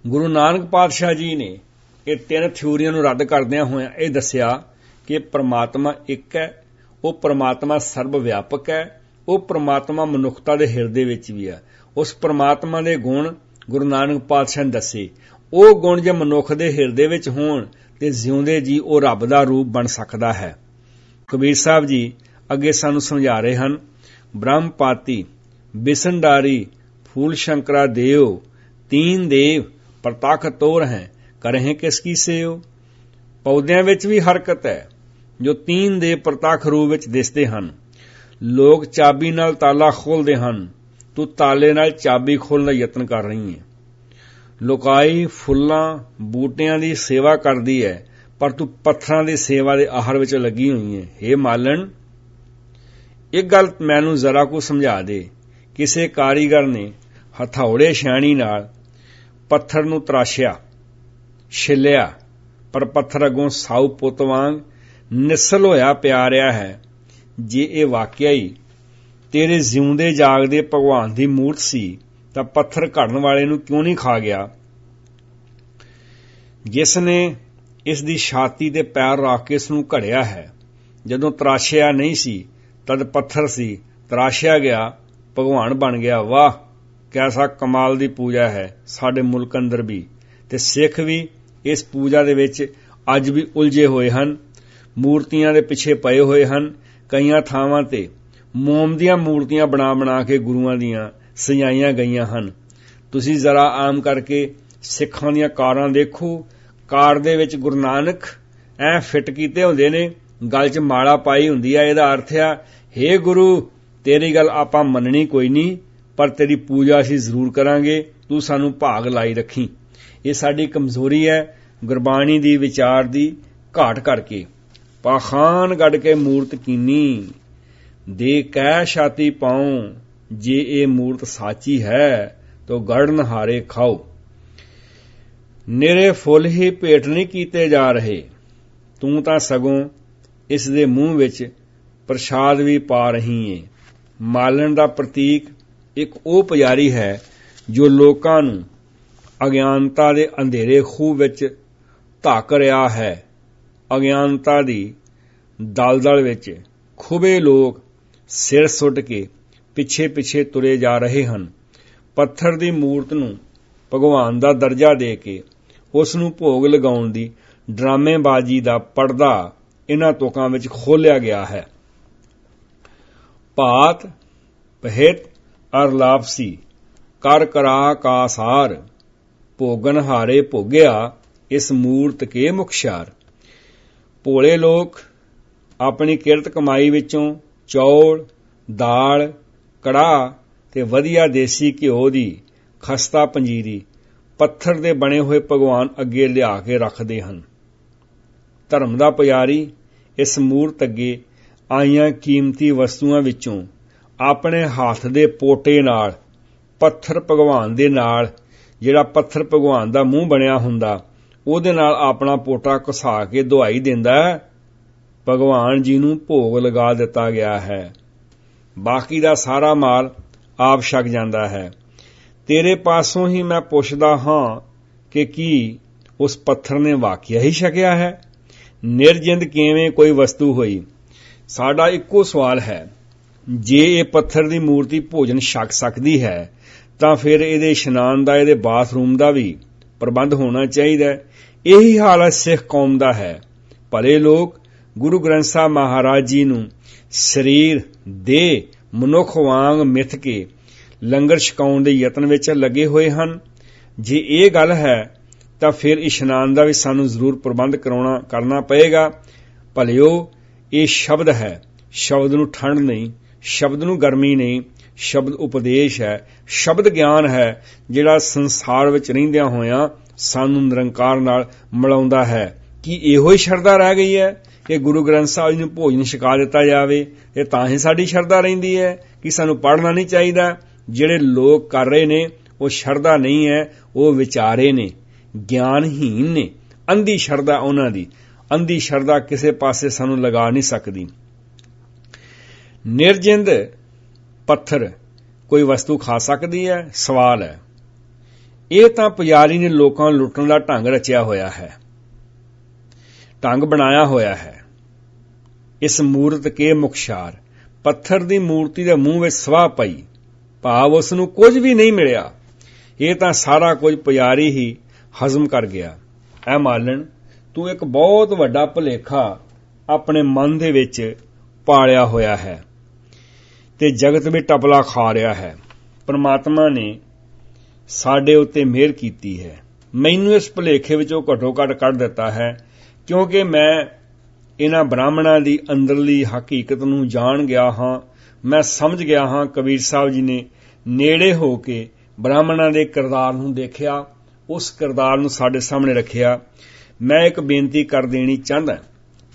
ਗੁਰੂ ਨਾਨਕ ਪਾਤਸ਼ਾਹ ਜੀ ਨੇ ਇਹ ਤਿੰਨ ਥਿਊਰੀਆਂ ਨੂੰ ਰੱਦ ਕਰਦਿਆਂ ਹੋਇਆਂ ਇਹ ਦੱਸਿਆ ਕਿ ਪ੍ਰਮਾਤਮਾ ਇੱਕ ਹੈ, ਉਹ ਪ੍ਰਮਾਤਮਾ ਸਰਬ ਵਿਆਪਕ ਹੈ, ਉਹ ਪ੍ਰਮਾਤਮਾ ਮਨੁੱਖਤਾ ਦੇ ਹਿਰਦੇ ਵਿੱਚ ਵੀ ਹੈ। ਉਸ ਪ੍ਰਮਾਤਮਾ ਦੇ ਗੁਣ ਗੁਰੂ ਨਾਨਕ ਪਾਤਸ਼ਾਹ ਨੇ ਦੱਸੇ, ਉਹ ਗੁਣ ਜੇ ਮਨੁੱਖ ਦੇ ਹਿਰਦੇ ਵਿੱਚ ਹੋਣ, ਤੇ ਜਿਉਂਦੇ ਜੀ ਉਹ ਰੱਬ ਦਾ ਰੂਪ ਬਣ ਸਕਦਾ ਹੈ। ਕਬੀਰ ਸਾਹਿਬ ਜੀ ਅੱਗੇ ਸਾਨੂੰ ਸਮਝਾ ਰਹੇ ਹਨ, ਬ੍ਰਹਮਪਾਤੀ, ਬਿਸੰਡਾਰੀ, ਫੂਲ ਸ਼ੰਕਰਾ ਦੇਵ ਤੀਨ ਦੇਵ, ਪ੍ਰਤਖ ਤੋਰ ਹੈ, ਕਰਹਿ ਕਿਸ ਕੀ ਸੇਵ ਪੌਦਿਆਂ ਵਿੱਚ ਵੀ ਹਰਕਤ ਹੈ ਜੋ ਤੀਨ ਦੇ ਪ੍ਰਤੱਖ ਰੂਪ ਵਿੱਚ ਦਿਸਦੇ ਹਨ। ਲੋਕ ਚਾਬੀ ਨਾਲ ਤਾਲਾ ਖੋਲਦੇ ਹਨ। ਤੂੰ ਤਾਲੇ ਨਾਲ ਚਾਬੀ ਖੋਲਣ ਦਾ ਯਤਨ ਕਰ ਰਹੀ ਹੈ ਲੋਕਾਈ ਫੁੱਲਾਂ, ਬੂਟਿਆਂ ਦੀ ਸੇਵਾ ਕਰਦੀ ਹੈ ਪਰ ਤੂੰ ਪੱਥਰਾਂ ਦੀ ਸੇਵਾ ਦੇ ਆਹਰ ਵਿੱਚ ਲੱਗੀ ਹੋਈ ਹੈ हे ਮਾਲਣ ਇੱਕ ਗੱਲ ਮੈਨੂੰ ਜ਼ਰਾ ਕੋ ਸਮਝਾ ਦੇ। ਕਿਸੇ ਕਾਰੀਗਰ ਨੇ ਹਥੌੜੇ ਛਾਣੀ ਨਾਲ ਪੱਥਰ ਨੂੰ ਤਰਾਸ਼ਿਆ, ਛਿੱਲਿਆ, ਪਰ ਪੱਥਰ ਅਗੋਂ ਸਾਊ ਪੁੱਤ ਵਾਂਗ ਨਿਸਲ ਹੋਇਆ ਪਿਆ ਰਿਹਾ ਹੈ। ਜੇ ਇਹ ਵਾਕਿਆ ਹੀ ਤੇਰੇ ਜਿਉਂਦੇ ਜਾਗਦੇ ਭਗਵਾਨ ਦੀ ਮੂਰਤ ਸੀ, ਤਾਂ ਪੱਥਰ ਘੜਨ ਵਾਲੇ ਨੂੰ ਕਿਉਂ ਨਹੀਂ ਖਾ ਗਿਆ? ਜਿਸ ਨੇ ਇਸ ਦੀ ਛਾਤੀ ਤੇ ਪੈਰ ਰੱਖ ਕੇ ਇਸ ਨੂੰ ਘੜਿਆ ਹੈ, ਜਦੋਂ ਤਰਾਸ਼ਿਆ ਨਹੀਂ ਸੀ, ਤਦ ਪੱਥਰ ਸੀ, ਤਰਾਸ਼ਿਆ ਗਿਆ, ਭਗਵਾਨ ਬਣ ਗਿਆ। ਵਾਹ, ਕੈਸਾ ਕਮਾਲ ਦੀ ਪੂਜਾ ਹੈ ਸਾਡੇ ਮੁਲਕ ਅੰਦਰ ਵੀ। ਤੇ ਸਿੱਖ ਵੀ ਇਸ ਪੂਜਾ ਦੇ ਵਿੱਚ ਅੱਜ ਵੀ ਉਲਝੇ ਹੋਏ ਹਨ। ਮੂਰਤੀਆਂ ਦੇ ਪਿੱਛੇ ਪਏ ਹੋਏ ਹਨ। ਕਈਆਂ ਥਾਵਾਂ ਤੇ ਮੋਮ ਦੀਆਂ ਮੂਰਤੀਆਂ ਬਣਾ ਬਣਾ ਕੇ ਗੁਰੂਆਂ ਦੀਆਂ ਸਜਾਈਆਂ ਗਈਆਂ ਹਨ। ਤੁਸੀਂ ਜ਼ਰਾ ਆਮ ਕਰਕੇ ਸਿੱਖਾਂ ਦੀਆਂ ਕਾਰਾਂ ਦੇਖੋ। ਕਾਰ ਦੇ ਵਿੱਚ ਗੁਰੂ ਨਾਨਕ ਐ ਫਿੱਟ ਕੀਤੇ ਹੁੰਦੇ ਨੇ। ਗਲ 'ਚ ਮਾਲਾ ਪਾਈ ਹੁੰਦੀ ਆ, ਇਹਦਾ ਅਰਥ ਆ हे ਗੁਰੂ, ਤੇਰੀ ਗੱਲ ਆਪਾਂ ਮੰਨਣੀ ਕੋਈ ਨਹੀਂ, ਪਰ ਤੇਰੀ ਪੂਜਾ ਅਸੀਂ ਜ਼ਰੂਰ ਕਰਾਂਗੇ। ਤੂੰ ਸਾਨੂੰ ਭਾਗ ਲਾਈ ਰੱਖੀ। ਇਹ ਸਾਡੀ ਕਮਜ਼ੋਰੀ ਹੈ ਗੁਰਬਾਣੀ ਦੀ ਵਿਚਾਰ ਦੀ ਘਾਟ ਕਰਕੇ। ਪਾਖਾਨ ਗੱਡ ਕੇ ਮੂਰਤ ਕੀਨੀ, ਦੇ ਕਹਿ ਛਾਤੀ ਪਾਉ, ਜੇ ਇਹ ਮੂਰਤ ਸਾਚੀ ਹੈ, ਤੋ ਗੜਨ ਹਾਰੇ ਖਾਓ। ਨਿਰੇ ਫੁੱਲ ਹੀ ਭੇਟ ਨਹੀਂ ਕੀਤੇ ਜਾ ਰਹੇ। ਤੂੰ ਤਾਂ ਸਗੋਂ ਇਸ ਦੇ ਮੂੰਹ ਵਿੱਚ ਪ੍ਰਸ਼ਾਦ ਵੀ ਪਾ ਰਹੀ ਏ। ਮਾਲਣ ਦਾ ਪ੍ਰਤੀਕ ਇੱਕ ਉਹ ਪੁਜਾਰੀ ਹੈ, ਜੋ ਲੋਕਾਂ ਨੂੰ ਅਗਿਆਨਤਾ ਦੇ ਅੰਧੇਰੇ ਖੂਹ ਵਿੱਚ ਧੱਕ ਰਿਹਾ ਹੈ। ਅਗਿਆਨਤਾ ਦੀ ਦਲਦਲ ਵਿੱਚ ਖੁਬੇ ਲੋਕ ਸਿਰ ਸੁੱਟ ਕੇ ਪਿੱਛੇ ਪਿੱਛੇ ਤੁਰੇ ਜਾ ਰਹੇ ਹਨ। ਪੱਥਰ ਦੀ ਮੂਰਤ ਨੂੰ ਭਗਵਾਨ ਦਾ ਦਰਜਾ ਦੇ ਕੇ ਉਸ ਨੂੰ ਭੋਗ ਲਗਾਉਣ ਦੀ ਡਰਾਮੇਬਾਜ਼ੀ ਦਾ ਪਰਦਾ ਇਹਨਾਂ ਤੋਕਾਂ ਵਿੱਚ ਖੋਲਿਆ ਗਿਆ ਹੈ। ਭਾਤ ਪਹਿਤ ਅਰ ਲਾਪਸੀ ਕਰ ਕਰਾ ਕਾਸਾਰ ਭੋਗਨ ਹਾਰੇ ਭੋਗਿਆ ਇਸ ਮੂਰਤ ਕੇ ਮੁਖਸ਼ਾਰ ਭੋਲੇ ਲੋਕ ਆਪਣੀ ਕਿਰਤ ਕਮਾਈ ਵਿੱਚੋਂ ਚੌਲ, ਦਾਲ ਕੜਾ ਤੇ ਵਧੀਆ ਦੇਸੀ ਘਿਓ ਦੀ ਖਸਤਾ ਪੰਜੀਰੀ ਪੱਥਰ ਦੇ ਬਣੇ ਹੋਏ ਭਗਵਾਨ ਅੱਗੇ ਲਿਆ ਕੇ ਰੱਖਦੇ ਹਨ। ਧਰਮ ਦਾ ਪੁਜਾਰੀ ਇਸ ਮੂਰਤ ਅੱਗੇ ਆਈਆਂ ਕੀਮਤੀ ਵਸਤੂਆਂ ਵਿੱਚੋਂ ਆਪਣੇ ਹੱਥ ਦੇ ਪੋਟੇ ਨਾਲ, ਪੱਥਰ ਭਗਵਾਨ ਦੇ ਨਾਲ, ਜਿਹੜਾ ਪੱਥਰ ਭਗਵਾਨ ਦਾ ਮੂੰਹ ਬਣਿਆ ਹੁੰਦਾ ਉਹਦੇ ਨਾਲ ਆਪਣਾ ਪੋਟਾ ਘਸਾ ਕੇ ਦੁਹਾਈ ਦਿੰਦਾ ਹੈ। ਭਗਵਾਨ ਜੀ ਨੂੰ ਭੋਗ ਲਗਾ ਦਿੱਤਾ ਗਿਆ ਹੈ। ਬਾਕੀ ਦਾ ਸਾਰਾ ਮਾਲ ਆਪ ਛਕ ਜਾਂਦਾ ਹੈ। ਤੇਰੇ ਪਾਸੋਂ ਹੀ ਮੈਂ ਪੁੱਛਦਾ ਹਾਂ ਕਿ ਕੀ ਉਸ ਪੱਥਰ ਨੇ ਵਾਕਿਆ ਹੀ ਛਕਿਆ ਹੈ? ਨਿਰਜਿੰਦ ਕਿਵੇਂ ਕੋਈ ਵਸਤੂ ਹੋਈ? ਸਾਡਾ ਇੱਕੋ ਸਵਾਲ ਹੈ। ਜੇ ਇਹ ਪੱਥਰ ਦੀ ਮੂਰਤੀ ਭੋਜਨ ਛਕ ਸਕਦੀ ਹੈ, ਤਾਂ ਫਿਰ ਇਹਦੇ ਇਸ਼ਨਾਨ ਦਾ, ਇਹਦੇ ਬਾਥਰੂਮ ਦਾ ਵੀ ਪ੍ਰਬੰਧ ਹੋਣਾ ਚਾਹੀਦਾ ਹੈ। ਇਹੀ ਹਾਲਤ ਸਿੱਖ ਕੌਮ ਦਾ ਹੈ। ਭਲੇ ਲੋਕ ਗੁਰੂ ਗ੍ਰੰਥ ਸਾਹਿਬ ਮਹਾਰਾਜ ਜੀ ਨੂੰ ਸਰੀਰ ਦੇ ਮਨੁੱਖ ਵਾਂਗ ਮਿੱਥ ਕੇ ਲੰਗਰ ਛਕਾਉਣ ਦੇ ਯਤਨ ਵਿੱਚ ਲੱਗੇ ਹੋਏ ਹਨ। ਜੇ ਇਹ ਗੱਲ ਹੈ, ਤਾਂ ਫਿਰ ਇਸ਼ਨਾਨ ਦਾ ਵੀ ਸਾਨੂੰ ਜ਼ਰੂਰ ਪ੍ਰਬੰਧ ਕਰਾਉਣਾ, ਕਰਨਾ ਪਏਗਾ। ਭਲਿਓ, ਇਹ ਸ਼ਬਦ ਹੈ। ਸ਼ਬਦ ਨੂੰ ਠੰਡ ਨਹੀਂ, ਸ਼ਬਦ ਨੂੰ ਗਰਮੀ ਨਹੀਂ ਸ਼ਬਦ ਉਪਦੇਸ਼ ਹੈ, ਸ਼ਬਦ ਗਿਆਨ ਹੈ, ਜਿਹੜਾ ਸੰਸਾਰ ਵਿੱਚ ਰਹਿੰਦਿਆਂ ਹੋਇਆਂ ਸਾਨੂੰ ਨਿਰੰਕਾਰ ਨਾਲ ਮਿਲਾਉਂਦਾ ਹੈ। ਕਿ ਇਹੋ ਹੀ ਸ਼ਰਧਾ ਰਹਿ ਗਈ ਹੈ ਕਿ ਗੁਰੂ ਗ੍ਰੰਥ ਸਾਹਿਬ ਜੀ ਨੂੰ ਭੋਜਨ ਛਕਾ ਦਿੱਤਾ ਜਾਵੇ? ਇਹ ਤਾਂ ਹੀ ਸਾਡੀ ਸ਼ਰਧਾ ਰਹਿੰਦੀ ਹੈ ਕਿ ਸਾਨੂੰ ਪੜ੍ਹਨਾ ਨਹੀਂ ਚਾਹੀਦਾ। ਜਿਹੜੇ ਲੋਕ ਕਰ ਰਹੇ ਨੇ, ਉਹ ਸ਼ਰਧਾ ਨਹੀਂ ਹੈ, ਉਹ ਵਿਚਾਰੇ ਨੇ ਗਿਆਨਹੀਨ ਨੇ। ਅੰਧੀ ਸ਼ਰਧਾ ਉਹਨਾਂ ਦੀ, ਅੰਧੀ ਸ਼ਰਧਾ ਕਿਸੇ ਪਾਸੇ ਸਾਨੂੰ ਲਗਾ ਨਹੀਂ ਸਕਦੀ। ਨਿਰਜਿੰਦ ਪੱਥਰ। ਕੋਈ ਵਸਤੂ ਖਾ ਸਕਦੀ ਹੈ, ਸਵਾਲ ਹੈ। ਇਹ ਤਾਂ ਪੁਜਾਰੀ ਨੇ ਲੋਕਾਂ ਨੂੰ ਲੁੱਟਣ ਦਾ ਢੰਗ ਰਚਿਆ ਹੋਇਆ ਹੈ। ਢੰਗ ਬਣਾਇਆ ਹੋਇਆ ਹੈ। ਇਸ ਮੂਰਤ ਕੇ ਮੁਖਸ਼ਾਰ ਪੱਥਰ ਦੀ ਮੂਰਤੀ ਦੇ ਮੂੰਹ ਵਿੱਚ ਸਵਾਹ ਪਈ। ਭਾਵ ਉਸ ਨੂੰ ਕੁਝ ਵੀ ਨਹੀਂ ਮਿਲਿਆ। ਇਹ ਤਾਂ ਸਾਰਾ ਕੁਝ ਪੁਜਾਰੀ ਹੀ ਹਜ਼ਮ ਕਰ ਗਿਆ। ਐ ਮਾਲਣ, ਤੂੰ ਇੱਕ ਬਹੁਤ ਵੱਡਾ ਭੁਲੇਖਾ ਆਪਣੇ ਮਨ ਦੇ ਵਿੱਚ ਪਾਲਿਆ ਹੋਇਆ ਹੈ। ਤੇ ਜਗਤ ਵਿੱਚ ਟਪਲਾ ਖਾ ਰਿਹਾ ਹੈ। ਪਰਮਾਤਮਾ ਨੇ ਸਾਡੇ ਉੱਤੇ ਮਿਹਰ ਕੀਤੀ ਹੈ। ਮੈਨੂੰ ਇਸ ਭੁਲੇਖੇ ਵਿੱਚੋਂ ਘਟੋ ਘਟ ਕੱਢ ਦਿੱਤਾ ਹੈ, ਕਿਉਂਕਿ ਮੈਂ ਇਹਨਾਂ ਬ੍ਰਾਹਮਣਾਂ ਦੀ ਅੰਦਰਲੀ ਹਕੀਕਤ ਨੂੰ ਜਾਣ ਗਿਆ ਹਾਂ। ਮੈਂ ਸਮਝ ਗਿਆ ਹਾਂ, ਕਬੀਰ ਸਾਹਿਬ ਜੀ ਨੇ ਨੇੜੇ ਹੋ ਕੇ ਬ੍ਰਾਹਮਣਾਂ ਦੇ ਕਿਰਦਾਰ ਨੂੰ ਦੇਖਿਆ, ਉਸ ਕਿਰਦਾਰ ਨੂੰ ਸਾਡੇ ਸਾਹਮਣੇ ਰੱਖਿਆ। ਮੈਂ ਇੱਕ ਬੇਨਤੀ ਕਰ ਦੇਣੀ ਚਾਹੁੰਦਾ,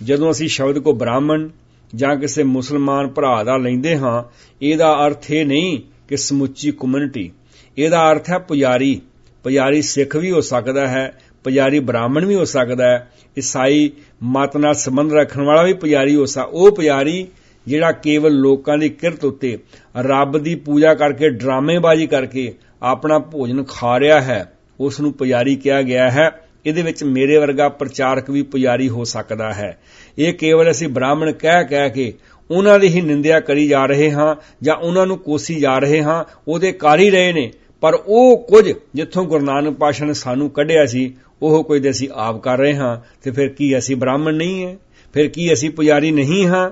ਜਦੋਂ ਅਸੀਂ ਸ਼ਬਦ ਕੋ ਬ੍ਰਾਹਮਣ ਜਾਂ ਕਿਸੇ ਮੁਸਲਮਾਨ ਭਰਾ ਦਾ ਲੈਂਦੇ ਹਾਂ, ਇਹਦਾ ਅਰਥ ਇਹ ਨਹੀਂ ਕਿ ਸਮੁੱਚੀ ਕਮਿਊਨਿਟੀ ਇਹਦਾ ਅਰਥ ਹੈ ਪੁਜਾਰੀ। ਪੁਜਾਰੀ ਸਿੱਖ ਵੀ ਹੋ ਸਕਦਾ ਹੈ, ਪੁਜਾਰੀ ਬ੍ਰਾਹਮਣ ਵੀ ਹੋ ਸਕਦਾ ਹੈ। ਈਸਾਈ ਮਤ ਨਾਲ ਸੰਬੰਧ ਰੱਖਣ ਵਾਲਾ ਵੀ ਪੁਜਾਰੀ ਹੋ ਸਕਦਾ। ਉਹ ਪੁਜਾਰੀ ਜਿਹੜਾ ਕੇਵਲ ਲੋਕਾਂ ਦੀ ਕਿਰਤ ਉੱਤੇ ਰੱਬ ਦੀ ਪੂਜਾ ਕਰਕੇ, ਡਰਾਮੇਬਾਜ਼ੀ ਕਰਕੇ ਆਪਣਾ ਭੋਜਨ ਖਾ ਰਿਹਾ ਹੈ, ਉਸ ਨੂੰ ਪੁਜਾਰੀ ਕਿਹਾ ਗਿਆ ਹੈ। ਇਹਦੇ ਵਿੱਚ ਮੇਰੇ ਵਰਗਾ ਪ੍ਰਚਾਰਕ ਵੀ ਪੁਜਾਰੀ ਹੋ ਸਕਦਾ ਹੈ। ਇਹ ਕੇਵਲ ਅਸੀਂ ਬ੍ਰਾਹਮਣ ਕਹਿ ਕਹਿ ਕੇ ਉਹਨਾਂ ਦੀ ਹੀ ਨਿੰਦਿਆ ਕਰੀ ਜਾ ਰਹੇ ਹਾਂ ਜਾਂ ਉਹਨਾਂ ਨੂੰ ਕੋਸੀ ਜਾ ਰਹੇ ਹਾਂ, ਉਹਦੇ ਕਰ ਹੀ ਰਹੇ ਨੇ। ਪਰ ਉਹ ਕੁਝ ਜਿੱਥੋਂ ਗੁਰੂ ਨਾਨਕ ਪਾਸ਼ਾ ਨੇ ਸਾਨੂੰ ਕੱਢਿਆ ਸੀ, ਉਹ ਕੁਝ ਅਸੀਂ ਆਪ ਕਰ ਰਹੇ ਹਾਂ ਤੇ ਫਿਰ ਕੀ ਅਸੀਂ ਬ੍ਰਾਹਮਣ ਨਹੀਂ ਹੈ? ਫਿਰ ਕੀ ਅਸੀਂ ਪੁਜਾਰੀ ਨਹੀਂ ਹਾਂ?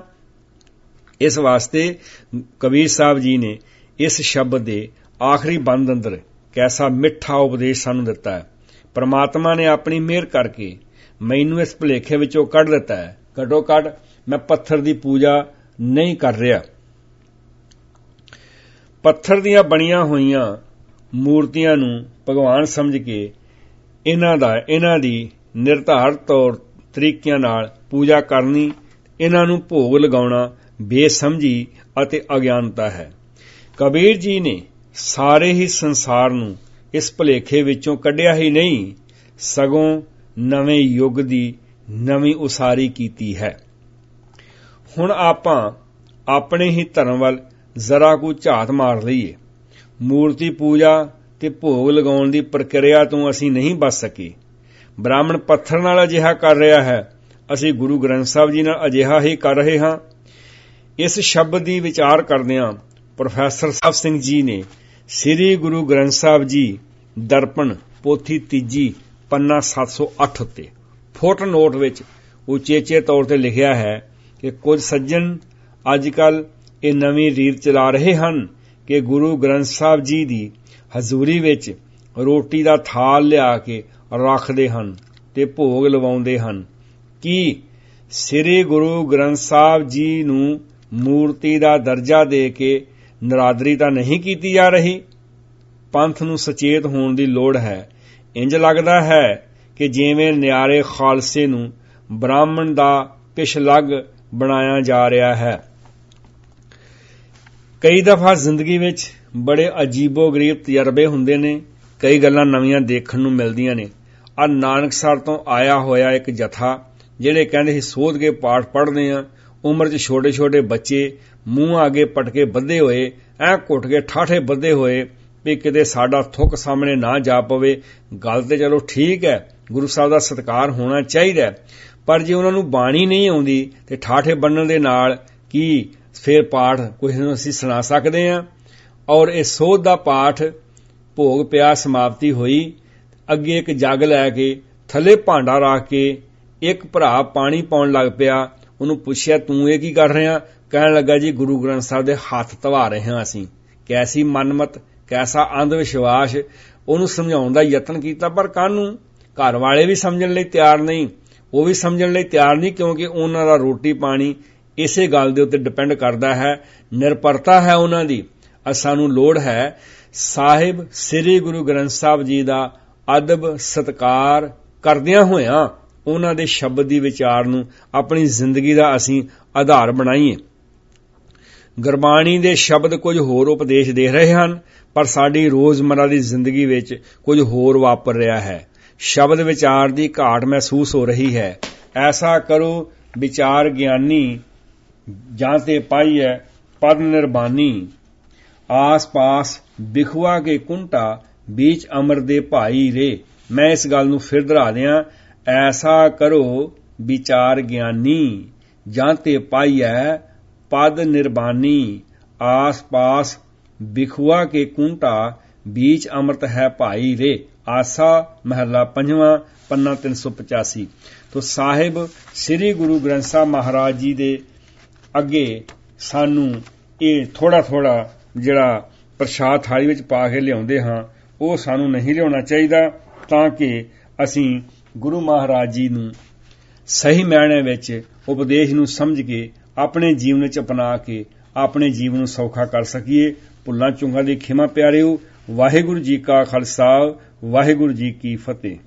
ਇਸ ਵਾਸਤੇ ਕਬੀਰ ਸਾਹਿਬ ਜੀ ਨੇ ਇਸ ਸ਼ਬਦ ਦੇ ਆਖਰੀ ਬੰਦ ਅੰਦਰ ਕੈਸਾ ਮਿੱਠਾ ਉਪਦੇਸ਼ ਸਾਨੂੰ ਦਿੱਤਾ ਹੈ। ਪਰਮਾਤਮਾ ਨੇ ਆਪਣੀ ਮਿਹਰ ਕਰਕੇ ਮੈਨੂੰ ਇਸ ਭੁਲੇਖੇ ਵਿੱਚੋਂ ਕੱਢ ਦਿੱਤਾ ਹੈ। ਘਟੋ ਘਟ ਮੈਂ ਪੱਥਰ ਦੀ ਪੂਜਾ ਨਹੀਂ ਕਰ ਰਿਹਾ। ਪੱਥਰ ਦੀਆਂ ਬਣੀਆਂ ਹੋਈਆਂ ਮੂਰਤੀਆਂ ਨੂੰ ਭਗਵਾਨ ਸਮਝ ਕੇ ਇਹਨਾਂ ਦਾ, ਇਹਨਾਂ ਦੀ ਨਿਰਧਾਰਤ ਤੌਰ ਤਰੀਕਿਆਂ ਨਾਲ ਪੂਜਾ ਕਰਨੀ, ਇਹਨਾਂ ਨੂੰ ਭੋਗ ਲਗਾਉਣਾ ਬੇਸਮਝੀ ਅਤੇ ਅਗਿਆਨਤਾ ਹੈ। ਕਬੀਰ ਜੀ ਨੇ ਸਾਰੇ ਹੀ ਸੰਸਾਰ ਨੂੰ ਇਸ ਭਲੇਖੇ ਵਿੱਚੋਂ ਕੱਢਿਆ ਹੀ ਨਹੀਂ, ਸਗੋਂ ਨਵੇਂ ਯੁੱਗ ਦੀ ਨਵੀਂ ਉਸਾਰੀ ਕੀਤੀ ਹੈ। ਹੁਣ ਆਪਾਂ ਆਪਣੇ ਹੀ ਧਰਮ ਵੱਲ ਜ਼ਰਾ ਕੁ ਝਾਤ ਮਾਰ ਲਈਏ। ਮੂਰਤੀ ਪੂਜਾ ਤੇ ਭੋਗ ਲਗਾਉਣ ਦੀ ਪ੍ਰਕਿਰਿਆ ਤੋਂ ਅਸੀਂ ਨਹੀਂ ਬਚ ਸਕੇ। ਬ੍ਰਾਹਮਣ ਪੱਥਰ ਨਾਲ ਅਜਿਹਾ ਕਰ ਰਿਹਾ ਹੈ, ਅਸੀਂ ਗੁਰੂ ਗ੍ਰੰਥ ਸਾਹਿਬ ਜੀ ਨਾਲ ਅਜਿਹਾ ਹੀ ਕਰ ਰਹੇ ਹਾਂ। ਇਸ ਸ਼ਬਦ ਦੀ ਵਿਚਾਰ ਕਰਦਿਆਂ ਪ੍ਰੋਫੈਸਰ ਸਾਹਿਬ ਸਿੰਘ ਜੀ ਨੇ ਸ੍ਰੀ ਗੁਰੂ ਗ੍ਰੰਥ ਸਾਹਿਬ ਜੀ ਦਰਪਣ ਪੋਥੀ ਤੀਜੀ ਪੰਨਾ 708 ਉੱਤੇ। ਫੁੱਟ ਨੋਟ ਵਿੱਚ ਉਚੇਚੇ ਤੌਰ ਤੇ ਲਿਖਿਆ ਹੈ ਕਿ ਕੁਝ ਸੱਜਣ ਅੱਜਕੱਲ ਇਹ ਨਵੀਂ ਰੀਤ ਚਲਾ ਰਹੇ ਹਨ ਕਿ ਗੁਰੂ ਗ੍ਰੰਥ ਸਾਹਿਬ ਜੀ ਦੀ ਹਜ਼ੂਰੀ ਵਿੱਚ ਰੋਟੀ ਦਾ ਥਾਲ ਲਿਆ ਕੇ ਰੱਖਦੇ ਹਨ ਤੇ ਭੋਗ ਲਵਾਉਂਦੇ ਹਨ। ਕਿ ਸ੍ਰੀ ਗੁਰੂ ਗ੍ਰੰਥ ਸਾਹਿਬ ਜੀ ਨੂੰ ਮੂਰਤੀ ਦਾ ਦਰਜਾ ਦੇ ਕੇ ਨਰਾਦਰੀ ਤਾਂ ਨਹੀਂ ਕੀਤੀ ਜਾ ਰਹੀ। ਪੰਥ ਨੂੰ ਸਚੇਤ ਹੋਣ ਦੀ ਲੋੜ ਹੈ। ਇੰਜ ਲੱਗਦਾ ਹੈ ਕਿ ਜਿਵੇਂ ਨਿਆਰੇ ਖਾਲਸੇ ਨੂੰ ਬ੍ਰਾਹਮਣ ਦਾ ਪਿਛਲੱਗ ਬਣਾਇਆ ਜਾ ਰਿਹਾ ਹੈ। ਕਈ ਦਫਾ ਜ਼ਿੰਦਗੀ ਵਿੱਚ ਬੜੇ ਅਜੀਬੋ-ਗਰੀਬ ਤਜਰਬੇ ਹੁੰਦੇ ਨੇ। ਕਈ ਗੱਲਾਂ ਨਵੀਆਂ ਦੇਖਣ ਨੂੰ ਮਿਲਦੀਆਂ ਨੇ। ਆ ਨਾਨਕਸਰ ਤੋਂ ਆਇਆ ਹੋਇਆ ਇੱਕ ਜਥਾ, ਜਿਹੜੇ ਕਹਿੰਦੇ ਸੀ, ਸੋਧ ਕੇ ਪਾਠ ਪੜ੍ਹਦੇ ਆ। ਉਮਰ 'ਚ ਛੋਟੇ-ਛੋਟੇ ਬੱਚੇ ਮੂੰਹ ਆਗੇ ਪਟਕੇ ਬੱਧੇ ਹੋਏ, ਐ ਘੁੱਟ ਕੇ ਠਾਠੇ ਬੱਧੇ ਹੋਏ ਵੀ ਕਿਤੇ ਸਾਡਾ ਥੁੱਕ ਸਾਹਮਣੇ ਨਾ ਜਾ ਪਵੇ। ਗੱਲ ਤੇ ਚਲੋ ਠੀਕ ਹੈ, ਗੁਰੂ ਸਾਹਿਬ ਦਾ ਸਤਿਕਾਰ ਹੋਣਾ ਚਾਹੀਦਾ ਪਰ ਜੇ ਉਹਨਾਂ ਨੂੰ ਬਾਣੀ ਨਹੀਂ ਆਉਂਦੀ ਤੇ ਠਾਠੇ ਬੰਨਣ ਦੇ ਨਾਲ ਕੀ ਫੇਰ ਪਾਠ ਕਿਸੇ ਨੂੰ ਅਸੀਂ ਸੁਣਾ ਸਕਦੇ ਹਾਂ? ਔਰ ਇਹ ਸੋਧ ਦਾ ਪਾਠ ਭੋਗ ਪਿਆ ਸਮਾਪਤੀ ਹੋਈ, ਅੱਗੇ ਇੱਕ ਜੱਗ ਲੈ ਕੇ ਥੱਲੇ ਭਾਂਡਾ ਰੱਖ ਕੇ ਇੱਕ ਭਰਾ ਪਾਣੀ ਪਾਉਣ ਲੱਗ ਪਿਆ। ਉਹਨੂੰ ਪੁੱਛਿਆ, ਤੂੰ ਇਹ ਕੀ ਕਰ ਰਿਹਾ? ਕਹਿਣ ਲੱਗਾ, ਜੀ, ਗੁਰੂ ਗ੍ਰੰਥ ਸਾਹਿਬ ਦੇ ਹੱਥ ਧਵਾ ਰਹੇ ਹਾਂ ਅਸੀਂ। ਕੈਸੀ ਮਨਮਤ, ਕੈਸਾ ਅੰਧ ਵਿਸ਼ਵਾਸ ਉਹਨੂੰ ਸਮਝਾਉਣ ਦਾ ਯਤਨ ਕੀਤਾ, ਪਰ ਕਾਹਨੂੰ? ਘਰ ਵਾਲੇ ਵੀ ਸਮਝਣ ਲਈ ਤਿਆਰ ਨਹੀਂ, ਉਹ ਵੀ ਸਮਝਣ ਲਈ ਤਿਆਰ ਨਹੀਂ, ਕਿਉਂਕਿ ਉਹਨਾਂ ਦਾ ਰੋਟੀ ਪਾਣੀ ਇਸੇ ਗੱਲ ਦੇ ਉੱਤੇ ਡਿਪੈਂਡ ਕਰਦਾ ਹੈ ਨਿਰਪਰਤਾ ਹੈ ਉਹਨਾਂ ਦੀ। ਸਾਨੂੰ ਲੋੜ ਹੈ, ਸਾਹਿਬ ਸ੍ਰੀ ਗੁਰੂ ਗ੍ਰੰਥ ਸਾਹਿਬ ਜੀ ਦਾ ਅਦਬ ਸਤਕਾਰ ਕਰਦਿਆਂ ਹੋਇਆਂ ਉਹਨਾਂ ਦੇ ਸ਼ਬਦ ਦੀ ਵਿਚਾਰ ਨੂੰ ਆਪਣੀ ਜ਼ਿੰਦਗੀ ਦਾ ਅਸੀਂ ਆਧਾਰ ਬਣਾਈਏ। ਗੁਰਬਾਣੀ ਦੇ ਸ਼ਬਦ ਕੁਝ ਹੋਰ ਉਪਦੇਸ਼ ਦੇ ਰਹੇ ਹਨ, ਪਰ ਸਾਡੀ ਰੋਜ਼ਮਰਾ ਦੀ ਜ਼ਿੰਦਗੀ ਵਿੱਚ ਕੁਝ ਹੋਰ ਵਾਪਰ ਰਿਹਾ ਹੈ। ਸ਼ਬਦ ਵਿਚਾਰ ਦੀ ਘਾਟ ਮਹਿਸੂਸ ਹੋ ਰਹੀ ਹੈ। ਐਸਾ ਕਰੋ, ਵਿਚਾਰ ਗਿਆਨੀ ਜਾਂ ਤੇ ਪਾਈਐ ਪਦ ਨਿਰਬਾਨੀ। ਆਸ-ਪਾਸ ਬਿਖਵਾ ਕੇ ਕੁੰਟਾ ਵਿੱਚ ਅਮਰ ਦੇ ਭਾਈ ਰੇ। ਮੈਂ ਇਸ ਗੱਲ ਨੂੰ ਫਿਰ ਦਰਾ ਦਿਆਂ ਐਸਾ ਕਰੋ ਵਿਚਾਰ ਗਿਆਨੀ, ਜਾਂ ਤੇ ਪਾਈਐ ਪਦ ਨਿਰਬਾਨੀ। ਆਸ-ਪਾਸ ਵਿਖੁਆ ਕੇ ਕੁੰਟਾ ਵਿੱਚ ਅੰਮ੍ਰਿਤ ਹੈ ਭਾਈ ਰੇ। ਆਸਾ ਮਹੱਲਾ ਪੰਜਵਾਂ, ਪੰਨਾ 385 ਤੋਂ ਸਾਹਿਬ, ਸ੍ਰੀ ਗੁਰੂ ਗ੍ਰੰਥ ਸਾਹਿਬ ਮਹਾਰਾਜ ਜੀ ਦੇ ਅੱਗੇ ਸਾਨੂੰ ਇਹ ਥੋੜਾ ਥੋੜਾ ਜਿਹੜਾ ਪ੍ਰਸ਼ਾਦ ਥਾਲੀ ਵਿੱਚ ਪਾ ਕੇ ਲਿਆਉਂਦੇ ਹਾਂ, ਉਹ ਸਾਨੂੰ ਨਹੀਂ ਲਿਆਉਣਾ ਚਾਹੀਦਾ, ਤਾਂ ਕਿ ਅਸੀਂ ਗੁਰੂ ਮਹਾਰਾਜ ਜੀ ਨੂੰ ਸਹੀ ਮਾਇਨੇ ਵਿੱਚ ਉਪਦੇਸ਼ ਨੂੰ ਸਮਝ ਕੇ ਆਪਣੇ ਜੀਵਨ ਵਿੱਚ ਅਪਣਾ ਕੇ ਆਪਣੇ ਜੀਵਨ ਨੂੰ ਸੌਖਾ ਕਰ ਸਕੀਏ। ਭੁੱਲਾਂ ਚੁੰਗਾਂ ਦੀ ਖਿਮਾ ਪਿਆਰਿਓ। ਵਾਹਿਗੁਰੂ ਜੀ ਕਾ ਖਾਲਸਾ, ਵਾਹਿਗੁਰੂ ਜੀ ਕੀ ਫਤਿਹ।